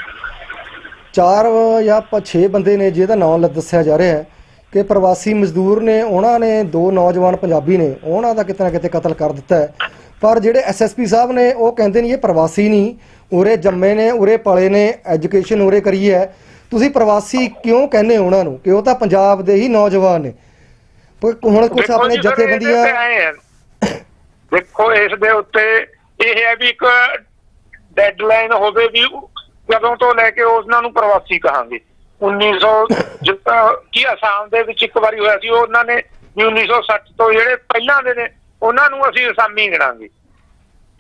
ਚਾਰ ਜਾਂ 6 ਬੰਦੇ ਨੇ ਜਿਹਦਾ ਨਾਮ ਦੱਸਿਆ ਜਾ ਰਿਹਾ ਹੈ ਕਿ ਪ੍ਰਵਾਸੀ ਮਜ਼ਦੂਰ ਨੇ ਉਹਨਾਂ ਨੇ ਦੋ ਨੌਜਵਾਨ ਪੰਜਾਬੀ ਨੇ ਉਹਨਾਂ ਦਾ ਕਿਤੇ ਨਾ ਕਿਤੇ ਕਤਲ ਕਰ ਦਿੱਤਾ ਹੈ। ਪਰ ਜਿਹੜੇ ਐਸਐਸਪੀ ਸਾਹਿਬ ਨੇ ਉਹ ਕਹਿੰਦੇ ਨਹੀਂ ਇਹ ਪ੍ਰਵਾਸੀ ਨਹੀਂ ਉਰੇ ਜੰਮੇ ਨੇ ਉਰੇ ਪਲੇ ਨੇ ਐਜੂਕੇਸ਼ਨ ਉਰੇ ਕਰੀ ਹੈ। ਤੁਸੀਂ ਪ੍ਰਵਾਸੀ ਕਿਉਂ ਕਹਿੰਦੇ ਹੋ ਉਹਨਾਂ ਨੂੰ? ਕਿ ਉਹ ਤਾਂ ਪੰਜਾਬ ਦੇ ਹੀ ਨੌਜਵਾਨ ਨੇ। ਪਰ ਹੁਣ ਕੁਝ ਆਪਣੇ ਜਥੇਬੰਦੀਆਂ। ਦੇਖੋ ਇਸ ਦੇ ਉੱਤੇ ਇਹ ਹੈ ਵੀ ਇੱਕ ਡੈਡਲਾਈਨ ਹੋਵੇ ਵੀ ਕਦੋਂ ਤੋਂ ਲੈ ਕੇ ਉਹਨਾਂ ਨੂੰ ਪ੍ਰਵਾਸੀ ਕਹਾਂਗੇ। 1900 ਜਿੱਦਾਂ ਕੀ ਅਸਾਮ ਦੇ ਵਿੱਚ ਇੱਕ ਵਾਰੀ ਹੋਇਆ ਸੀ, ਉਹ ਉਹਨਾਂ ਨੇ ਵੀ 1960 ਤੋਂ ਜਿਹੜੇ ਪਹਿਲਾਂ ਦੇ ਨੇ, ਉਹਨਾਂ ਨੂੰ ਅਸੀਂ ਅਸਾਮੀ ਗਿਣਾਂਗੇ।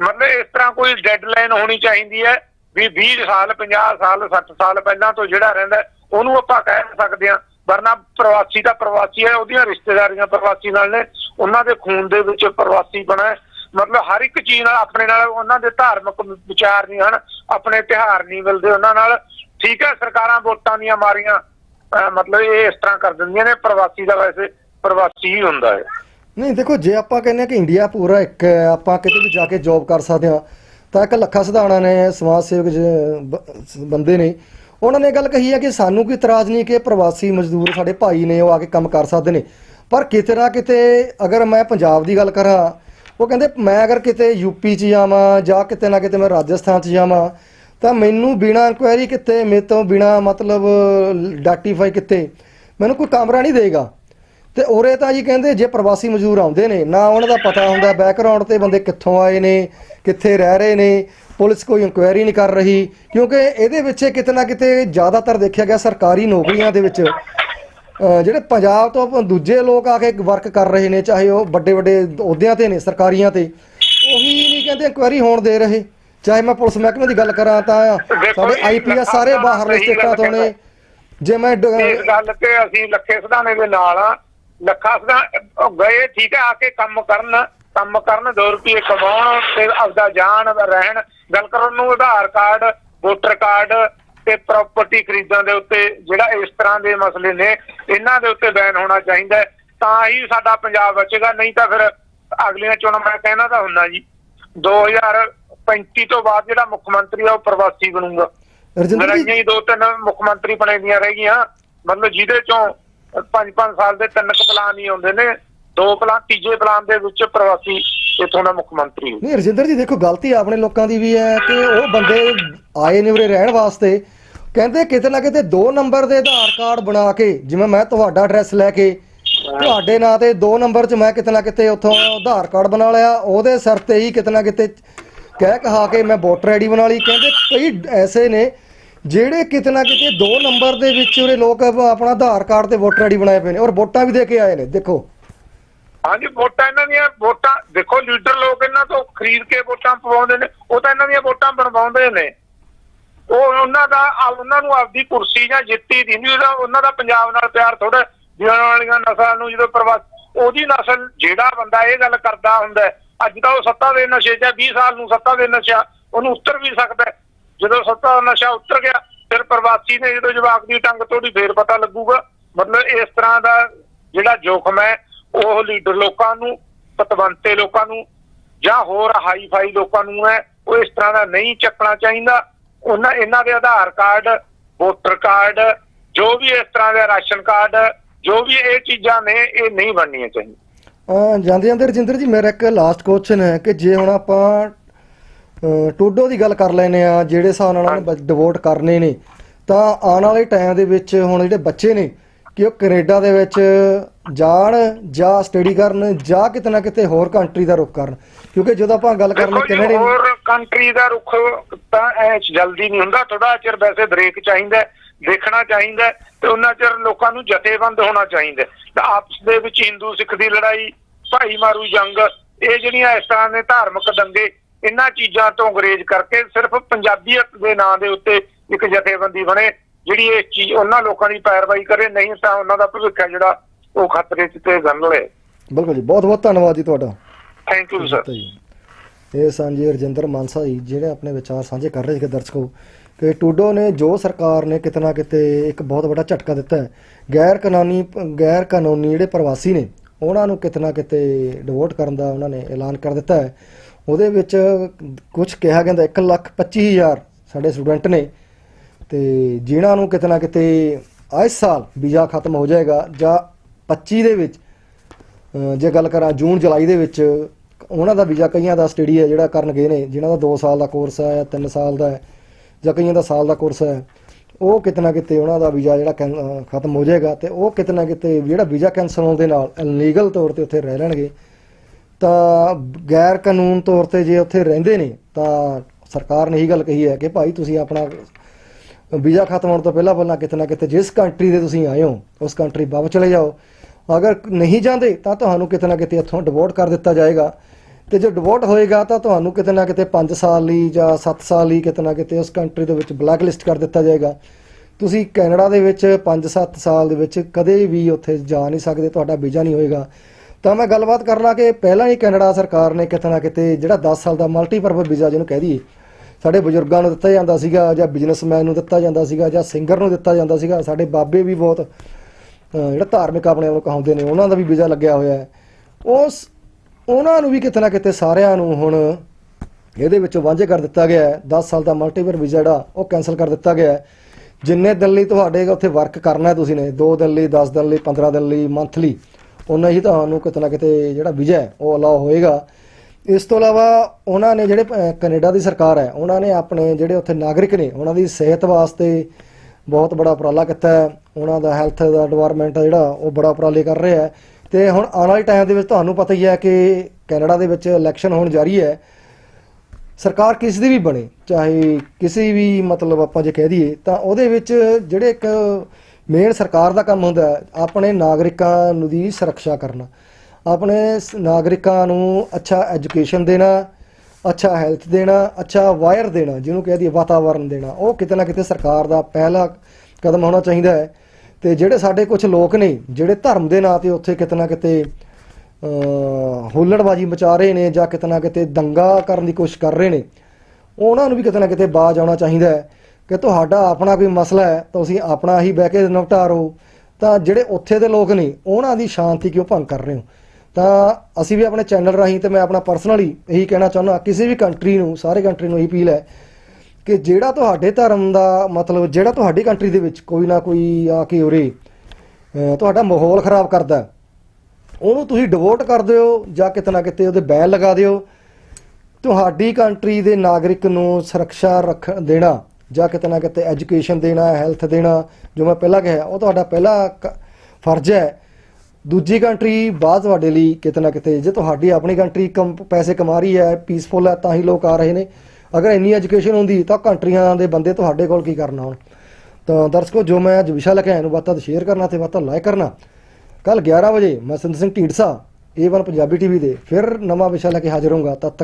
ਮਤਲਬ ਇਸ ਤਰ੍ਹਾਂ ਕੋਈ ਡੈਡਲਾਈਨ ਹੋਣੀ ਚਾਹੀਦੀ ਹੈ ਵੀ 20 ਸਾਲ 50 ਸਾਲ 60 ਸਾਲ ਪਹਿਲਾਂ ਤੋਂ ਜਿਹੜਾ ਰਹਿੰਦਾ ਉਹਨੂੰ ਆਪਾਂ ਕਹਿ ਸਕਦੇ ਹਾਂ। ਵਰਨਾ ਪ੍ਰਵਾਸੀ ਦਾ ਪ੍ਰਵਾਸੀ ਹੈ, ਉਹਦੀਆਂ ਰਿਸ਼ਤੇਦਾਰੀਆਂ ਪ੍ਰਵਾਸੀ ਨਾਲ ਨੇ, ਉਹਨਾਂ ਦੇ ਖੂਨ ਦੇ ਵਿੱਚ ਪ੍ਰਵਾਸੀ ਬਣਾ ਮਤਲਬ ਹਰ ਇੱਕ ਚੀਜ਼ ਨਾਲ ਆਪਣੇ ਨਾਲ ਉਹਨਾਂ ਦੇ ਧਾਰਮਿਕ ਵਿਚਾਰ ਨਹੀਂ ਹਨ। ਆਪਣੇ ਤਿਉਹਾਰ ਨਹੀਂ ਮਿਲਦੇ ਉਹਨਾਂ ਨਾਲ। ਠੀਕ ਹੈ, ਸਰਕਾਰਾਂ ਵੋਟਾਂ ਦੀਆਂ ਮਾਰੀਆਂ ਮਤਲਬ ਇਹ ਇਸ ਤਰ੍ਹਾਂ ਕਰ ਦਿੰਦੀਆਂ ਨੇ, ਪ੍ਰਵਾਸੀ ਦਾ ਵੈਸੇ ਪ੍ਰਵਾਸੀ ਹੀ ਹੁੰਦਾ ਹੈ। ਨਹੀਂ, ਦੇਖੋ, ਜੇ ਆਪਾਂ ਕਹਿੰਦੇ ਕਿ ਇੰਡੀਆ ਪੂਰਾ ਇੱਕ ਆਪਾਂ ਕਿਤੇ ਵੀ ਜਾ ਕੇ ਜੌਬ ਕਰ ਸਕਦੇ ਹਾਂ, ਤਾਂ ਇੱਕ ਲੱਖਾ ਸਿਧਾਣਾ ਨੇ, ਸਮਾਜ ਸੇਵਕ ਬੰਦੇ ਨੇ, ਉਹਨਾਂ ਨੇ ਗੱਲ ਕਹੀ ਹੈ ਕਿ ਸਾਨੂੰ ਕੋਈ ਇਤਰਾਜ਼ ਨਹੀਂ ਕਿ ਪ੍ਰਵਾਸੀ ਮਜ਼ਦੂਰ ਸਾਡੇ ਭਾਈ ਨੇ, ਉਹ ਆ ਕੇ ਕੰਮ ਕਰ ਸਕਦੇ ਨੇ। ਪਰ ਕਿਤੇ ਨਾ ਕਿਤੇ ਅਗਰ ਮੈਂ ਪੰਜਾਬ ਦੀ ਗੱਲ ਕਰਾਂ ਉਹ ਕਹਿੰਦੇ, ਮੈਂ ਅਗਰ ਕਿਤੇ ਯੂਪੀ 'ਚ ਜਾਵਾਂ ਜਾਂ ਕਿਤੇ ਨਾ ਕਿਤੇ ਮੈਂ ਰਾਜਸਥਾਨ 'ਚ ਜਾਵਾਂ, ਤਾਂ ਮੈਨੂੰ ਬਿਨਾ ਇਨਕੁਆਇਰੀ ਕਿਤੇ, ਮੇਰੇ ਤੋਂ ਬਿਨਾ ਮਤਲਬ ਡਾਟੀਫਾਈ ਕਿਤੇ, ਮੈਨੂੰ ਕੋਈ ਕਮਰਾ ਨਹੀਂ ਦੇਗਾ। ਤੇ ਉਰੇ ਤਾਂ ਜੀ ਕਹਿੰਦੇ, ਜੇ ਪ੍ਰਵਾਸੀ ਮਜ਼ਦੂਰ ਆਉਂਦੇ ਨੇ, ਨਾ ਉਹਨਾਂ ਦਾ ਪਤਾ ਹੁੰਦਾ ਬੈਕਗ੍ਰਾਉਂਡ ਤੇ ਬੰਦੇ ਕਿੱਥੋਂ ਆਏ ਨੇ, ਕਿੱਥੇ ਰਹਿ ਰਹੇ ਨੇ, ਪੁਲਿਸ ਕੋਈ ਇਨਕੁਆਇਰੀ ਨਹੀਂ ਕਰ ਰਹੀ, ਕਿਉਂਕਿ ਇਹਦੇ ਵਿੱਚ ਕਿਤੇ ਨਾ ਕਿਤੇ ਜ਼ਿਆਦਾਤਰ ਦੇਖਿਆ ਗਿਆ ਸਰਕਾਰੀ ਨੌਕਰੀਆਂ ਦੇ ਵਿੱਚ। ਜਿਹੜੇ ਪੰਜਾਬ ਤੋਂ ਦੂਜੇ ਲੋਕ ਆ ਕੇ ਵਰਕ ਕਰ ਰਹੇ ਨੇ ਚਾਹੇ ਉਹ ਵੱਡੇ ਵੱਡੇ ਅਹੁਦਿਆਂ ਤੇ ਨੇ ਸਰਕਾਰੀਆਂ ਤੇ ਉਹੀ ਨਹੀਂ ਕਹਿੰਦੇ ਇਨਕੁਆਇਰੀ ਹੋਣ ਦੇ ਰਹੇ। ਚਾਹੇ ਮੈਂ ਪੁਲਿਸ ਮਹਿਕਮੇ ਦੀ ਗੱਲ ਕਰਾਂ ਤਾਂ ਸਾਡੇ ਆਈਪੀਐਸ ਸਾਰੇ ਬਾਹਰਲੇ ਸਟੇਟਾਂ ਤੋਂ ਨੇ। ਜੇ ਮੈਂ ਇਸ ਗੱਲ ਤੇ ਅਸੀਂ ਲੱਖੇ ਸਿਧਾਣੇ ਦੇ ਨਾਲ ਆ। ਲੱਖਾ ਸਿਧਾ ਉਹ ਗਏ ਠੀਕ ਹੈ ਆ ਕੇ ਕੰਮ ਕਰਨ ਕੰਮ ਕਰਨ 2 ਰੁਪਏ ਕਮਾਉਣ ਤੇ ਆਪਦਾ ਜਾਨ ਰਹਿਣ। ਗੱਲ ਕਰਨ ਨੂੰ ਆਧਾਰ ਕਾਰਡ ਵੋਟਰ ਕਾਰਡ ਤੇ ਪ੍ਰਾਪਰਟੀ ਖਰੀਦਣ ਦੇ ਉੱਤੇ ਜਿਹੜਾ ਇਸ ਤਰ੍ਹਾਂ ਦੇ ਮਸਲੇ ਨੇ ਇਹਨਾਂ ਦੇ ਉੱਤੇ ਬੈਨ ਹੋਣਾ ਚਾਹੀਦਾ। ਤਾਂ ਹੀ ਸਾਡਾ ਪੰਜਾਬ ਬਚੇਗਾ ਨਹੀਂ ਤਾਂ ਫਿਰ ਅਗਲੀਆਂ ਚੋਣਾਂ ਮੈਂ ਕਹਿਣਾ ਤਾਂ ਹੁੰਦਾ ਜੀ। 2035 ਤੋਂ ਬਾਅਦ ਜਿਹੜਾ ਮੁੱਖ ਮੰਤਰੀ ਆ ਉਹ ਪ੍ਰਵਾਸੀ ਬਣੂਗਾ। ਰਜਿੰਦਰ ਜੀ ਹੀ ਦੋ ਤਿੰਨ ਮੁੱਖ ਮੰਤਰੀ ਬਣੇ ਦੀਆਂ ਰਹਿ ਗਈਆਂ। ਮਤਲਬ ਜਿਹਦੇ ਚੋਂ ਪੰਜ ਪੰਜ ਸਾਲ ਦੇ ਤਿੰਨ ਕੁ ਪਲਾਨ ਹੀ ਆਉਂਦੇ ਨੇ। ਦੋ ਪਲਾਨ ਤੀਜੇ ਪਲਾਨ ਦੇ ਵਿੱਚ ਪ੍ਰਵਾਸੀ ਇਥੋਂ ਦਾ ਮੁੱਖ ਮੰਤਰੀ। ਨਹੀਂ ਰਜਿੰਦਰ ਜੀ ਦੇਖੋ ਗਲਤੀ ਆਪਣੇ ਲੋਕਾਂ ਦੀ ਵੀ ਹੈ ਕਿ ਉਹ ਬੰਦੇ ਆਏ ਨੇ ਉਰੇ ਰਹਿਣ ਵਾਸਤੇ। ਕਹਿੰਦੇ ਕਿਤੇ ਨਾ ਕਿਤੇ ਦੋ ਨੰਬਰ ਦੇ ਆਧਾਰ ਕਾਰਡ ਬਣਾ ਕੇ, ਜਿਵੇਂ ਮੈਂ ਤੁਹਾਡਾ ਐਡਰੈਸ ਲੈ ਕੇ, ਤੁਹਾਡੇ ਨਾਂ ਤੇ ਦੋ ਨੰਬਰ 'ਚ ਮੈਂ ਕਿਤੇ ਨਾ ਕਿਤੇ ਉੱਥੋਂ ਆਧਾਰ ਕਾਰਡ ਬਣਾ ਲਿਆ, ਉਹਦੇ ਸਿਰ ਤੇ ਹੀ ਕਿਤੇ ਨਾ ਕਿਤੇ ਕਹਿ ਕਹਾ ਕੇ ਮੈਂ ਵੋਟਰ ਆਈਡੀ ਬਣਾ ਲਈ। ਕਹਿੰਦੇ ਕਈ ਐਸੇ ਨੇ ਜਿਹੜੇ ਕਿਤੇ ਨਾ ਕਿਤੇ ਦੋ ਨੰਬਰ ਦੇ ਵਿੱਚ ਉਰੇ ਲੋਕ ਆਪਣਾ ਆਧਾਰ ਕਾਰਡ ਤੇ ਵੋਟਰ ਆਈਡੀ ਬਣਾਏ ਪਏ ਨੇ। ਔਰ ਵੋਟਾਂ ਵੀ ਦੇ ਕੇ ਆਏ ਨੇ, ਦੇਖੋ। ਹਾਂਜੀ, ਵੋਟਾਂ ਇਹਨਾਂ ਦੀਆਂ ਵੋਟਾਂ, ਦੇਖੋ ਲੀਡਰ ਲੋਕ ਇਹਨਾਂ ਤੋਂ ਖਰੀਦ ਕੇ ਵੋਟਾਂ ਪਵਾਉਂਦੇ ਨੇ, ਉਹ ਤਾਂ ਇਹਨਾਂ ਦੀਆਂ ਵੋਟਾਂ ਬਣਵਾਉਂਦੇ ਨੇ। ਉਹ ਉਹਨਾਂ ਦਾ ਉਹਨਾਂ ਨੂੰ ਆਪਦੀ ਕੁਰਸੀ ਜਾਂ ਜਿੱਤੀ ਦੀ ਨਹੀਂ ਉਹਨਾਂ ਦਾ ਪੰਜਾਬ ਨਾਲ ਪਿਆਰ ਥੋੜਾ ਜਿਉਣ ਵਾਲੀਆਂ ਨਸਲਾਂ ਨੂੰ ਜਦੋਂ ਪ੍ਰਵਾਸ ਉਹਦੀ ਨਸਲ ਜਿਹੜਾ ਬੰਦਾ ਇਹ ਗੱਲ ਕਰਦਾ ਹੁੰਦਾ ਅੱਜ ਤਾਂ ਉਹ ਸੱਤਾ ਦੇ ਨਸ਼ੇ 'ਚ ਹੈ, 20 ਸਾਲ ਨੂੰ ਸੱਤਾ ਦੇ ਨਸ਼ਾ ਉਹਨੂੰ ਉੱਤਰ ਵੀ ਸਕਦਾ ਜਦੋਂ ਸੱਤਾ ਦਾ ਨਸ਼ਾ ਉੱਤਰ ਗਿਆ ਫਿਰ ਪ੍ਰਵਾਸੀ ਨੇ ਜਦੋਂ ਜਵਾਕ ਦੀ ਟੰਗ ਤੋੜੀ ਫੇਰ ਪਤਾ ਲੱਗੂਗਾ। ਮਤਲਬ ਇਸ ਤਰ੍ਹਾਂ ਦਾ ਜਿਹੜਾ ਜੋਖਮ ਹੈ ਉਹ ਲੀਡਰ ਲੋਕਾਂ ਨੂੰ ਪਤਵੰਤੇ ਲੋਕਾਂ ਨੂੰ ਜਾਂ ਹੋਰ ਹਾਈ ਫਾਈ ਲੋਕਾਂ ਨੂੰ ਹੈ ਉਹ ਇਸ ਤਰ੍ਹਾਂ ਦਾ ਨਹੀਂ ਚੱਕਣਾ ਚਾਹੀਦਾ। ਉਹਨਾਂ ਇਹਨਾਂ ਦੇ ਆਧਾਰ ਕਾਰਡ ਵੋਟਰ ਕਾਰਡ ਜੋ ਵੀ ਇਸ ਤਰ੍ਹਾਂ ਦਾ ਰਾਸ਼ਨ ਕਾਰਡ ਜੋ ਵੀ ਇਹ ਚੀਜ਼ਾਂ ਨੇ ਇਹ ਨਹੀਂ ਬਣਨੀਆਂ ਚਾਹੀਦੀਆਂ। ਜਾਂਦੇ ਜਾਂਦੇ ਰਜਿੰਦਰ ਜੀ ਮੇਰਾ ਇੱਕ ਲਾਸਟ ਕੁਐਸਚਨ ਹੈ ਕਿ ਜੇ ਹੁਣ ਆਪਾਂ ਟੋਡੋ ਦੀ ਗੱਲ ਕਰ ਲੈਨੇ ਆ ਜਿਹੜੇ ਹਿਸਾਬ ਨਾਲ ਉਹਨਾਂ ਨੇ ਡਿਵੋਟ ਕਰਨੇ ਨੇ ਤਾਂ ਆਉਣ ਵਾਲੇ ਟਾਈਮ ਦੇ ਵਿੱਚ ਹੁਣ ਜਿਹੜੇ ਬੱਚੇ ਨੇ ਕਿ ਉਹ ਕੈਨੇਡਾ ਦੇ ਵਿੱਚ ਜਾਣ ਜਾਂ ਸਟੱਡੀ ਕਰਨ ਜਾਂ ਕਿਤੇ ਨਾ ਕਿਤੇ ਹੋਰ ਕੰਟਰੀ ਦਾ ਰੁਖ ਕਰਨ। ਕਿਉਂਕਿ ਜਦੋਂ ਆਪਾਂ ਗੱਲ ਕਰਨੀ ਦੇਖੋ ਜੀ ਕੈਨੇਡਾ ਹੋਰ ਕੰਟਰੀ ਦਾ ਰੁਖ ਤਾਂ ਐ ਜਲਦੀ ਨਹੀਂ ਹੁੰਦਾ। ਥੋੜਾ ਚਿਰ ਵੈਸੇ ਬ੍ਰੇਕ ਚਾਹੀਦਾ ਦੇਖਣਾ ਚਾਹੀਦਾ ਤੇ ਉਹਨਾਂ ਚਿਰ ਲੋਕਾਂ ਨੂੰ ਜਥੇਬੰਦ ਹੋਣਾ ਚਾਹੀਦਾ। ਤੇ ਆਪਸ ਦੇ ਵਿੱਚ ਹਿੰਦੂ ਸਿੱਖ ਦੀ ਲੜਾਈ ਭਾਈ ਮਾਰੂ ਜੰਗ ਇਹ ਜਿਹੜੀਆਂ ਇਸ ਤਰ੍ਹਾਂ ਦੇ ਧਾਰਮਿਕ ਦੰਗੇ ਇਹਨਾਂ ਚੀਜ਼ਾਂ ਤੋਂ ਅੰਗਰੇਜ਼ ਕਰਕੇ ਸਿਰਫ ਪੰਜਾਬੀਅਤ ਦੇ ਨਾਂ ਦੇ ਉੱਤੇ ਇੱਕ ਜਥੇਬੰਦੀ ਬਣੇ ਜਿਹੜੀ ਇਹ ਚੀਜ਼ ਉਹਨਾਂ ਲੋਕਾਂ ਦੀ ਪੈਰਵਾਈ ਕਰੇ ਨਹੀਂ ਤਾਂ ਉਹਨਾਂ ਦਾ ਭਵਿੱਖ ਜਿਹੜਾ ਉਹ ਖਤਰੇ 'ਚ ਤੇ ਗੰਨ ਲਏ ਬਿਲਕੁਲ ਜੀ ਬਹੁਤ ਬਹੁਤ ਧੰਨਵਾਦ ਜੀ ਤੁਹਾਡਾ। ਥੈਂਕ ਯੂ ਸਰ ਜੀ। ਇਹ ਸਾਂਝੇ ਰਜਿੰਦਰ ਮਾਨਸਾ ਜੀ, ਜਿਹੜੇ ਆਪਣੇ ਵਿਚਾਰ ਸਾਂਝੇ ਕਰ ਰਹੇ ਸੀਗੇ ਦਰਸ਼ਕੋ ਕਿ ਟੂਡੋ ਨੇ ਜੋ ਸਰਕਾਰ ਨੇ ਕਿਤੇ ਨਾ ਕਿਤੇ ਇੱਕ ਬਹੁਤ ਵੱਡਾ ਝਟਕਾ ਦਿੱਤਾ ਹੈ, ਗੈਰ ਕਾਨੂੰਨੀ ਗੈਰ ਕਾਨੂੰਨੀ ਜਿਹੜੇ ਪ੍ਰਵਾਸੀ ਨੇ, ਉਹਨਾਂ ਨੂੰ ਕਿਤੇ ਨਾ ਕਿਤੇ ਡਿਵੋਟ ਕਰਨ ਦਾ ਉਹਨਾਂ ਨੇ ਐਲਾਨ ਕਰ ਦਿੱਤਾ ਹੈ। ਉਹਦੇ ਵਿੱਚ ਕੁਝ ਕਿਹਾ ਜਾਂਦਾ 1 ਲੱਖ 25 ਹਜ਼ਾਰ ਸਾਡੇ ਸਟੂਡੈਂਟ ਨੇ, ਤੇ ਜਿਨ੍ਹਾਂ ਨੂੰ ਕਿਤੇ ਨਾ ਕਿਤੇ ਇਸ ਸਾਲ ਵੀਜ਼ਾ ਖਤਮ ਹੋ ਜਾਏਗਾ ਜਾਂ 25 ਦੇ ਵਿੱਚ ਜੇ ਗੱਲ ਕਰਾਂ ਜੂਨ ਜੁਲਾਈ ਦੇ ਵਿੱਚ, ਉਹਨਾਂ ਦਾ ਵੀਜ਼ਾ ਕਈਆਂ ਦਾ ਸਟੱਡੀ ਹੈ ਜਿਹੜਾ ਕਰਨ ਗਏ ਨੇ, ਜਿਨ੍ਹਾਂ ਦਾ 2 ਸਾਲ ਦਾ ਕੋਰਸ ਹੈ ਜਾਂ 3 ਸਾਲ ਦਾ ਹੈ, ਜਾਂ ਕਈਆਂ ਦਾ ਸਾਲ ਦਾ ਕੋਰਸ ਹੈ, ਉਹ ਕਿਤੇ ਨਾ ਕਿਤੇ ਉਹਨਾਂ ਦਾ ਵੀਜ਼ਾ ਜਿਹੜਾ ਕੈਨ- ਖਤਮ ਹੋ ਜਾਏਗਾ ਤੇ ਉਹ ਕਿਤੇ ਨਾ ਕਿਤੇ ਜਿਹੜਾ ਵੀਜ਼ਾ ਕੈਂਸਲ ਹੋਣ ਦੇ ਨਾਲ ਇਲੀਗਲ ਤੌਰ ਤੇ ਉੱਥੇ ਰਹਿ ਲੈਣਗੇ। ਤਾਂ ਗੈਰ ਕਾਨੂੰਨ ਤੌਰ ਤੇ ਜੇ ਉੱਥੇ ਰਹਿੰਦੇ ਨੇ, ਤਾਂ ਸਰਕਾਰ ਨੇ ਇਹੀ ਗੱਲ ਕਹੀ ਹੈ ਕਿ ਭਾਈ ਤੁਸੀਂ ਆਪਣਾ ਵੀਜ਼ਾ ਖਤਮ ਹੋਣ ਤੋਂ ਪਹਿਲਾਂ ਪਹਿਲਾਂ ਕਿਤੇ ਨਾ ਕਿਤੇ ਜਿਸ ਕੰਟਰੀ ਦੇ ਤੁਸੀਂ ਆਏ ਹੋ, ਉਸ ਕੰਟਰੀ ਵਾਪਸ ਚਲੇ ਜਾਓ। ਅਗਰ ਨਹੀਂ ਜਾਂਦੇ, ਤਾਂ ਤੁਹਾਨੂੰ ਕਿਤੇ ਨਾ ਕਿਤੇ ਇੱਥੋਂ ਡਿਵੋਰਟ ਕਰ ਦਿੱਤਾ ਜਾਏਗਾ। ਤੇ ਜੇ ਡਿਵੋਰਟ ਹੋਏਗਾ, ਤਾਂ ਤੁਹਾਨੂੰ ਕਿਤੇ ਨਾ ਕਿਤੇ 5 ਸਾਲ ਲਈ ਜਾਂ 7 ਸਾਲ ਲਈ ਕਿਤੇ ਨਾ ਕਿਤੇ ਉਸ ਕੰਟਰੀ ਦੇ ਵਿੱਚ ਬਲੈਕ ਲਿਸਟ ਕਰ ਦਿੱਤਾ ਜਾਏਗਾ। ਤੁਸੀਂ ਕੈਨੇਡਾ ਦੇ ਵਿੱਚ 5-7 ਸਾਲ ਦੇ ਵਿੱਚ ਕਦੇ ਵੀ ਉੱਥੇ ਜਾ ਨਹੀਂ ਸਕਦੇ, ਤੁਹਾਡਾ ਵੀਜ਼ਾ ਨਹੀਂ ਹੋਏਗਾ। ਤਾਂ ਮੈਂ ਗੱਲਬਾਤ ਕਰਨਾ ਕਿ ਪਹਿਲਾਂ ਹੀ ਕੈਨੇਡਾ ਸਰਕਾਰ ਨੇ ਕਿਤੇ ਨਾ ਕਿਤੇ ਜਿਹੜਾ 10 ਸਾਲ ਦਾ ਮਲਟੀਪਰਪਸ ਵੀਜ਼ਾ ਜਿਹਨੂੰ ਕਹਿ ਦਈਏ, ਸਾਡੇ ਬਜ਼ੁਰਗਾਂ ਨੂੰ ਦਿੱਤਾ ਜਾਂਦਾ ਸੀਗਾ ਜਾਂ ਬਿਜ਼ਨਸਮੈਨ ਨੂੰ ਦਿੱਤਾ ਜਾਂਦਾ ਸੀਗਾ ਜਾਂ ਸਿੰਗਰ ਨੂੰ ਦਿੱਤਾ ਜਾਂਦਾ ਸੀਗਾ, ਸਾਡੇ ਬਾਬੇ ਵੀ ਬਹੁਤ ਜਿਹੜਾ ਧਾਰਮਿਕ ਆਪਣੇ ਆਪ ਨੂੰ ਕਹਾਉਂਦੇ ਨੇ, ਉਹਨਾਂ ਦਾ ਵੀ ਵੀਜ਼ਾ ਲੱਗਿਆ ਹੋਇਆ ਹੈ। ਉਸ ਉਹਨਾਂ ਨੂੰ ਵੀ ਕਿਤੇ ਨਾ ਕਿਤੇ ਸਾਰਿਆਂ ਨੂੰ ਹੁਣ ਇਹਦੇ ਵਿੱਚੋਂ ਵਾਂਝੇ ਕਰ ਦਿੱਤਾ ਗਿਆ ਹੈ। 10 ਸਾਲ ਦਾ ਮਲਟੀਪਰ ਵੀਜ਼ਾ ਜਿਹੜਾ, ਉਹ ਕੈਨਸਲ ਕਰ ਦਿੱਤਾ ਗਿਆ ਹੈ। ਜਿੰਨੇ ਦਿਨ ਲਈ ਤੁਹਾਡੇ ਉੱਥੇ ਵਰਕ ਕਰਨਾ ਹੈ ਤੁਸੀਂ ਨੇ 2 ਦਿਨ ਲਈ 10 ਦਿਨ ਲਈ 15 ਦਿਨ ਲਈ ਮੰਥਲੀ ਉਹਨਾਂ ਹੀ ਤੁਹਾਨੂੰ ਕਿਤੇ ਨਾ ਕਿਤੇ ਜਿਹੜਾ ਵੀਜ਼ਾ ਹੈ, ਉਹ ਅਲਾਉ ਹੋਏਗਾ। ਇਸ ਤੋਂ ਇਲਾਵਾ ਉਹਨਾਂ ਨੇ ਜਿਹੜੇ ਕੈਨੇਡਾ ਦੀ ਸਰਕਾਰ ਹੈ, ਉਹਨਾਂ ਨੇ ਆਪਣੇ ਜਿਹੜੇ ਉੱਥੇ ਨਾਗਰਿਕ ਨੇ, ਉਹਨਾਂ ਦੀ ਸਿਹਤ ਵਾਸਤੇ ਬਹੁਤ ਬੜਾ ਉਪਰਾਲਾ ਕੀਤਾ ਹੈ। ਉਹਨਾਂ ਦਾ ਹੈਲਥ ਦਾ ਡਿਪਾਰਟਮੈਂਟ ਆ ਜਿਹੜਾ, ਉਹ ਬੜਾ ਉਪਰਾਲੇ ਕਰ ਰਿਹਾ ਹੈ। ਤੇ ਹੁਣ ਆਉਣ ਵਾਲੇ ਟਾਈਮ ਦੇ ਵਿੱਚ ਤੁਹਾਨੂੰ ਪਤਾ ਹੀ ਹੈ ਕਿ ਕੈਨੇਡਾ ਦੇ ਵਿੱਚ ਇਲੈਕਸ਼ਨ ਹੋਣ ਜਾ ਰਹੀ ਹੈ। ਸਰਕਾਰ ਕਿਸ ਦੀ ਵੀ ਬਣੇ, ਚਾਹੇ ਕਿਸੇ ਵੀ ਮਤਲਬ ਆਪਾਂ ਜੇ ਕਹਿ ਦਈਏ, ਤਾਂ ਉਹਦੇ ਵਿੱਚ ਜਿਹੜੇ ਇੱਕ ਮੇਨ ਸਰਕਾਰ ਦਾ ਕੰਮ ਹੁੰਦਾ ਆਪਣੇ ਨਾਗਰਿਕਾਂ ਨੂੰ ਦੀ ਸੁਰੱਖਿਆ ਕਰਨਾ। ਆਪਣੇ ਨਾਗਰਿਕਾਂ ਨੂੰ ਅੱਛਾ ਐਜੂਕੇਸ਼ਨ ਦੇਣਾ ਅੱਛਾ ਹੈਲਥ ਦੇਣਾ, ਅੱਛਾ ਵਾਇਰ ਦੇਣਾ, ਜਿਹਨੂੰ ਕਹਿ ਦਈਏ ਵਾਤਾਵਰਨ ਦੇਣਾ, ਉਹ ਕਿਤੇ ਨਾ ਕਿਤੇ ਸਰਕਾਰ ਦਾ ਪਹਿਲਾ ਕਦਮ ਹੋਣਾ ਚਾਹੀਦਾ ਹੈ। ਤੇ ਜਿਹੜੇ ਸਾਡੇ ਕੁਝ ਲੋਕ ਨੇ, ਜਿਹੜੇ ਧਰਮ ਦੇ ਨਾਂ ਤੇ ਉੱਥੇ ਕਿਤੇ ਨਾ ਕਿਤੇ ਹੁੱਲੜਬਾਜੀ ਮਚਾ ਰਹੇ ਨੇ ਜਾਂ ਕਿਤੇ ਨਾ ਕਿਤੇ ਦੰਗਾ ਕਰਨ ਦੀ ਕੋਸ਼ਿਸ਼ ਕਰ ਰਹੇ ਨੇ, ਉਹਨਾਂ ਨੂੰ ਵੀ ਕਿਤੇ ਨਾ ਕਿਤੇ ਬਾਜ਼ ਆਉਣਾ ਚਾਹੀਦਾ ਹੈ ਕਿ ਤੁਹਾਡਾ ਆਪਣਾ ਕੋਈ ਮਸਲਾ ਹੈ, ਤਾਂ ਤੁਸੀਂ ਆਪਣਾ ਹੀ ਬਹਿ ਕੇ ਨਿਪਟਾਰੋ ਤਾਂ ਜਿਹੜੇ ਉੱਥੇ ਦੇ ਲੋਕ ਨੇ, ਉਹਨਾਂ ਦੀ ਸ਼ਾਂਤੀ ਕਿਉਂ ਭੰਗ ਕਰ ਰਹੇ ਹੋ? ਤਾਂ ਅਸੀਂ ਵੀ ਆਪਣੇ ਚੈਨਲ ਰਾਹੀਂ ਤੇ ਮੈਂ ਆਪਣਾ ਪਰਸਨਲੀ ਇਹੀ ਕਹਿਣਾ ਚਾਹੁੰਦਾ, ਕਿਸੇ ਵੀ ਕੰਟਰੀ ਨੂੰ, ਸਾਰੇ ਕੰਟਰੀ ਨੂੰ ਇਹੀ ਅਪੀਲ ਹੈ ਕਿ ਜਿਹੜਾ ਤੁਹਾਡੇ ਧਰਮ ਦਾ ਮਤਲਬ, ਜਿਹੜਾ ਤੁਹਾਡੀ ਕੰਟਰੀ ਦੇ ਵਿੱਚ ਕੋਈ ਨਾ ਕੋਈ ਆ ਕੇ ਉਰੇ ਤੁਹਾਡਾ ਮਾਹੌਲ ਖਰਾਬ ਕਰਦਾ ਉਹਨੂੰ ਤੁਸੀਂ ਡਿਵੋਟ ਕਰ ਦਿਓ ਜਾਂ ਕਿਤੇ ਨਾ ਕਿਤੇ ਉਹਦੇ ਬੈਨ ਲਗਾ ਦਿਓ, ਤੁਹਾਡੀ ਕੰਟਰੀ ਦੇ ਨਾਗਰਿਕ ਨੂੰ ਸੁਰੱਖਿਆ ਰੱਖ ਦੇਣਾ ਜਾਂ ਕਿਤੇ ਨਾ ਕਿਤੇ ਐਜੂਕੇਸ਼ਨ ਦੇਣਾ ਹੈਲਥ ਦੇਣਾ, ਜੋ ਮੈਂ ਪਹਿਲਾਂ ਕਿਹਾ, ਉਹ ਤੁਹਾਡਾ ਪਹਿਲਾ ਕ- ਫਰਜ਼ ਹੈ ਦੂਜੀ ਕੰਟਰੀ ਬਾਅਦ ਤੁਹਾਡੇ ਲਈ ਕਿਤੇ ਨਾ ਕਿਤੇ, ਜੇ ਤੁਹਾਡੀ ਆਪਣੀ ਕੰਟਰੀ ਕਮ ਪੈਸੇ ਕਮਾ ਰਹੀ ਹੈ ਪੀਸਫੁਲ ਹੈ, ਤਾਂ ਹੀ ਲੋਕ ਆ ਰਹੇ ਨੇ। ਅਗਰ ਇੰਨੀ ਐਜੂਕੇਸ਼ਨ ਹੁੰਦੀ, ਤਾਂ ਕੰਟਰੀਆਂ ਦੇ ਬੰਦੇ ਤੁਹਾਡੇ ਕੋਲ ਕੀ ਕਰਨਾ ਹੁਣ ਤਾਂ ਦਰਸ਼ਕੋ, ਜੋ ਮੈਂ ਅੱਜ ਵਿਸ਼ਾ ਲੈ ਕੇ ਆਇਆ ਨੂੰ ਬਾਤਾਂ ਸ਼ੇਅਰ ਕਰਨਾ ਤੇ ਬਾਤਾਂ ਲਾਈਕ ਕਰਨਾ। ਕੱਲ 11 ਵਜੇ ਮੈਂ ਸਿੰਧ ਸਿੰਘ ਢੀਂਡਸਾ A1 ਪੰਜਾਬੀ ਟੀਵੀ ਦੇ, ਫਿਰ ਨਵਾਂ ਵਿਸ਼ਾ ਲੈ ਕੇ ਹਾਜ਼ਰ ਹੋਊਂਗਾ। ਤਦ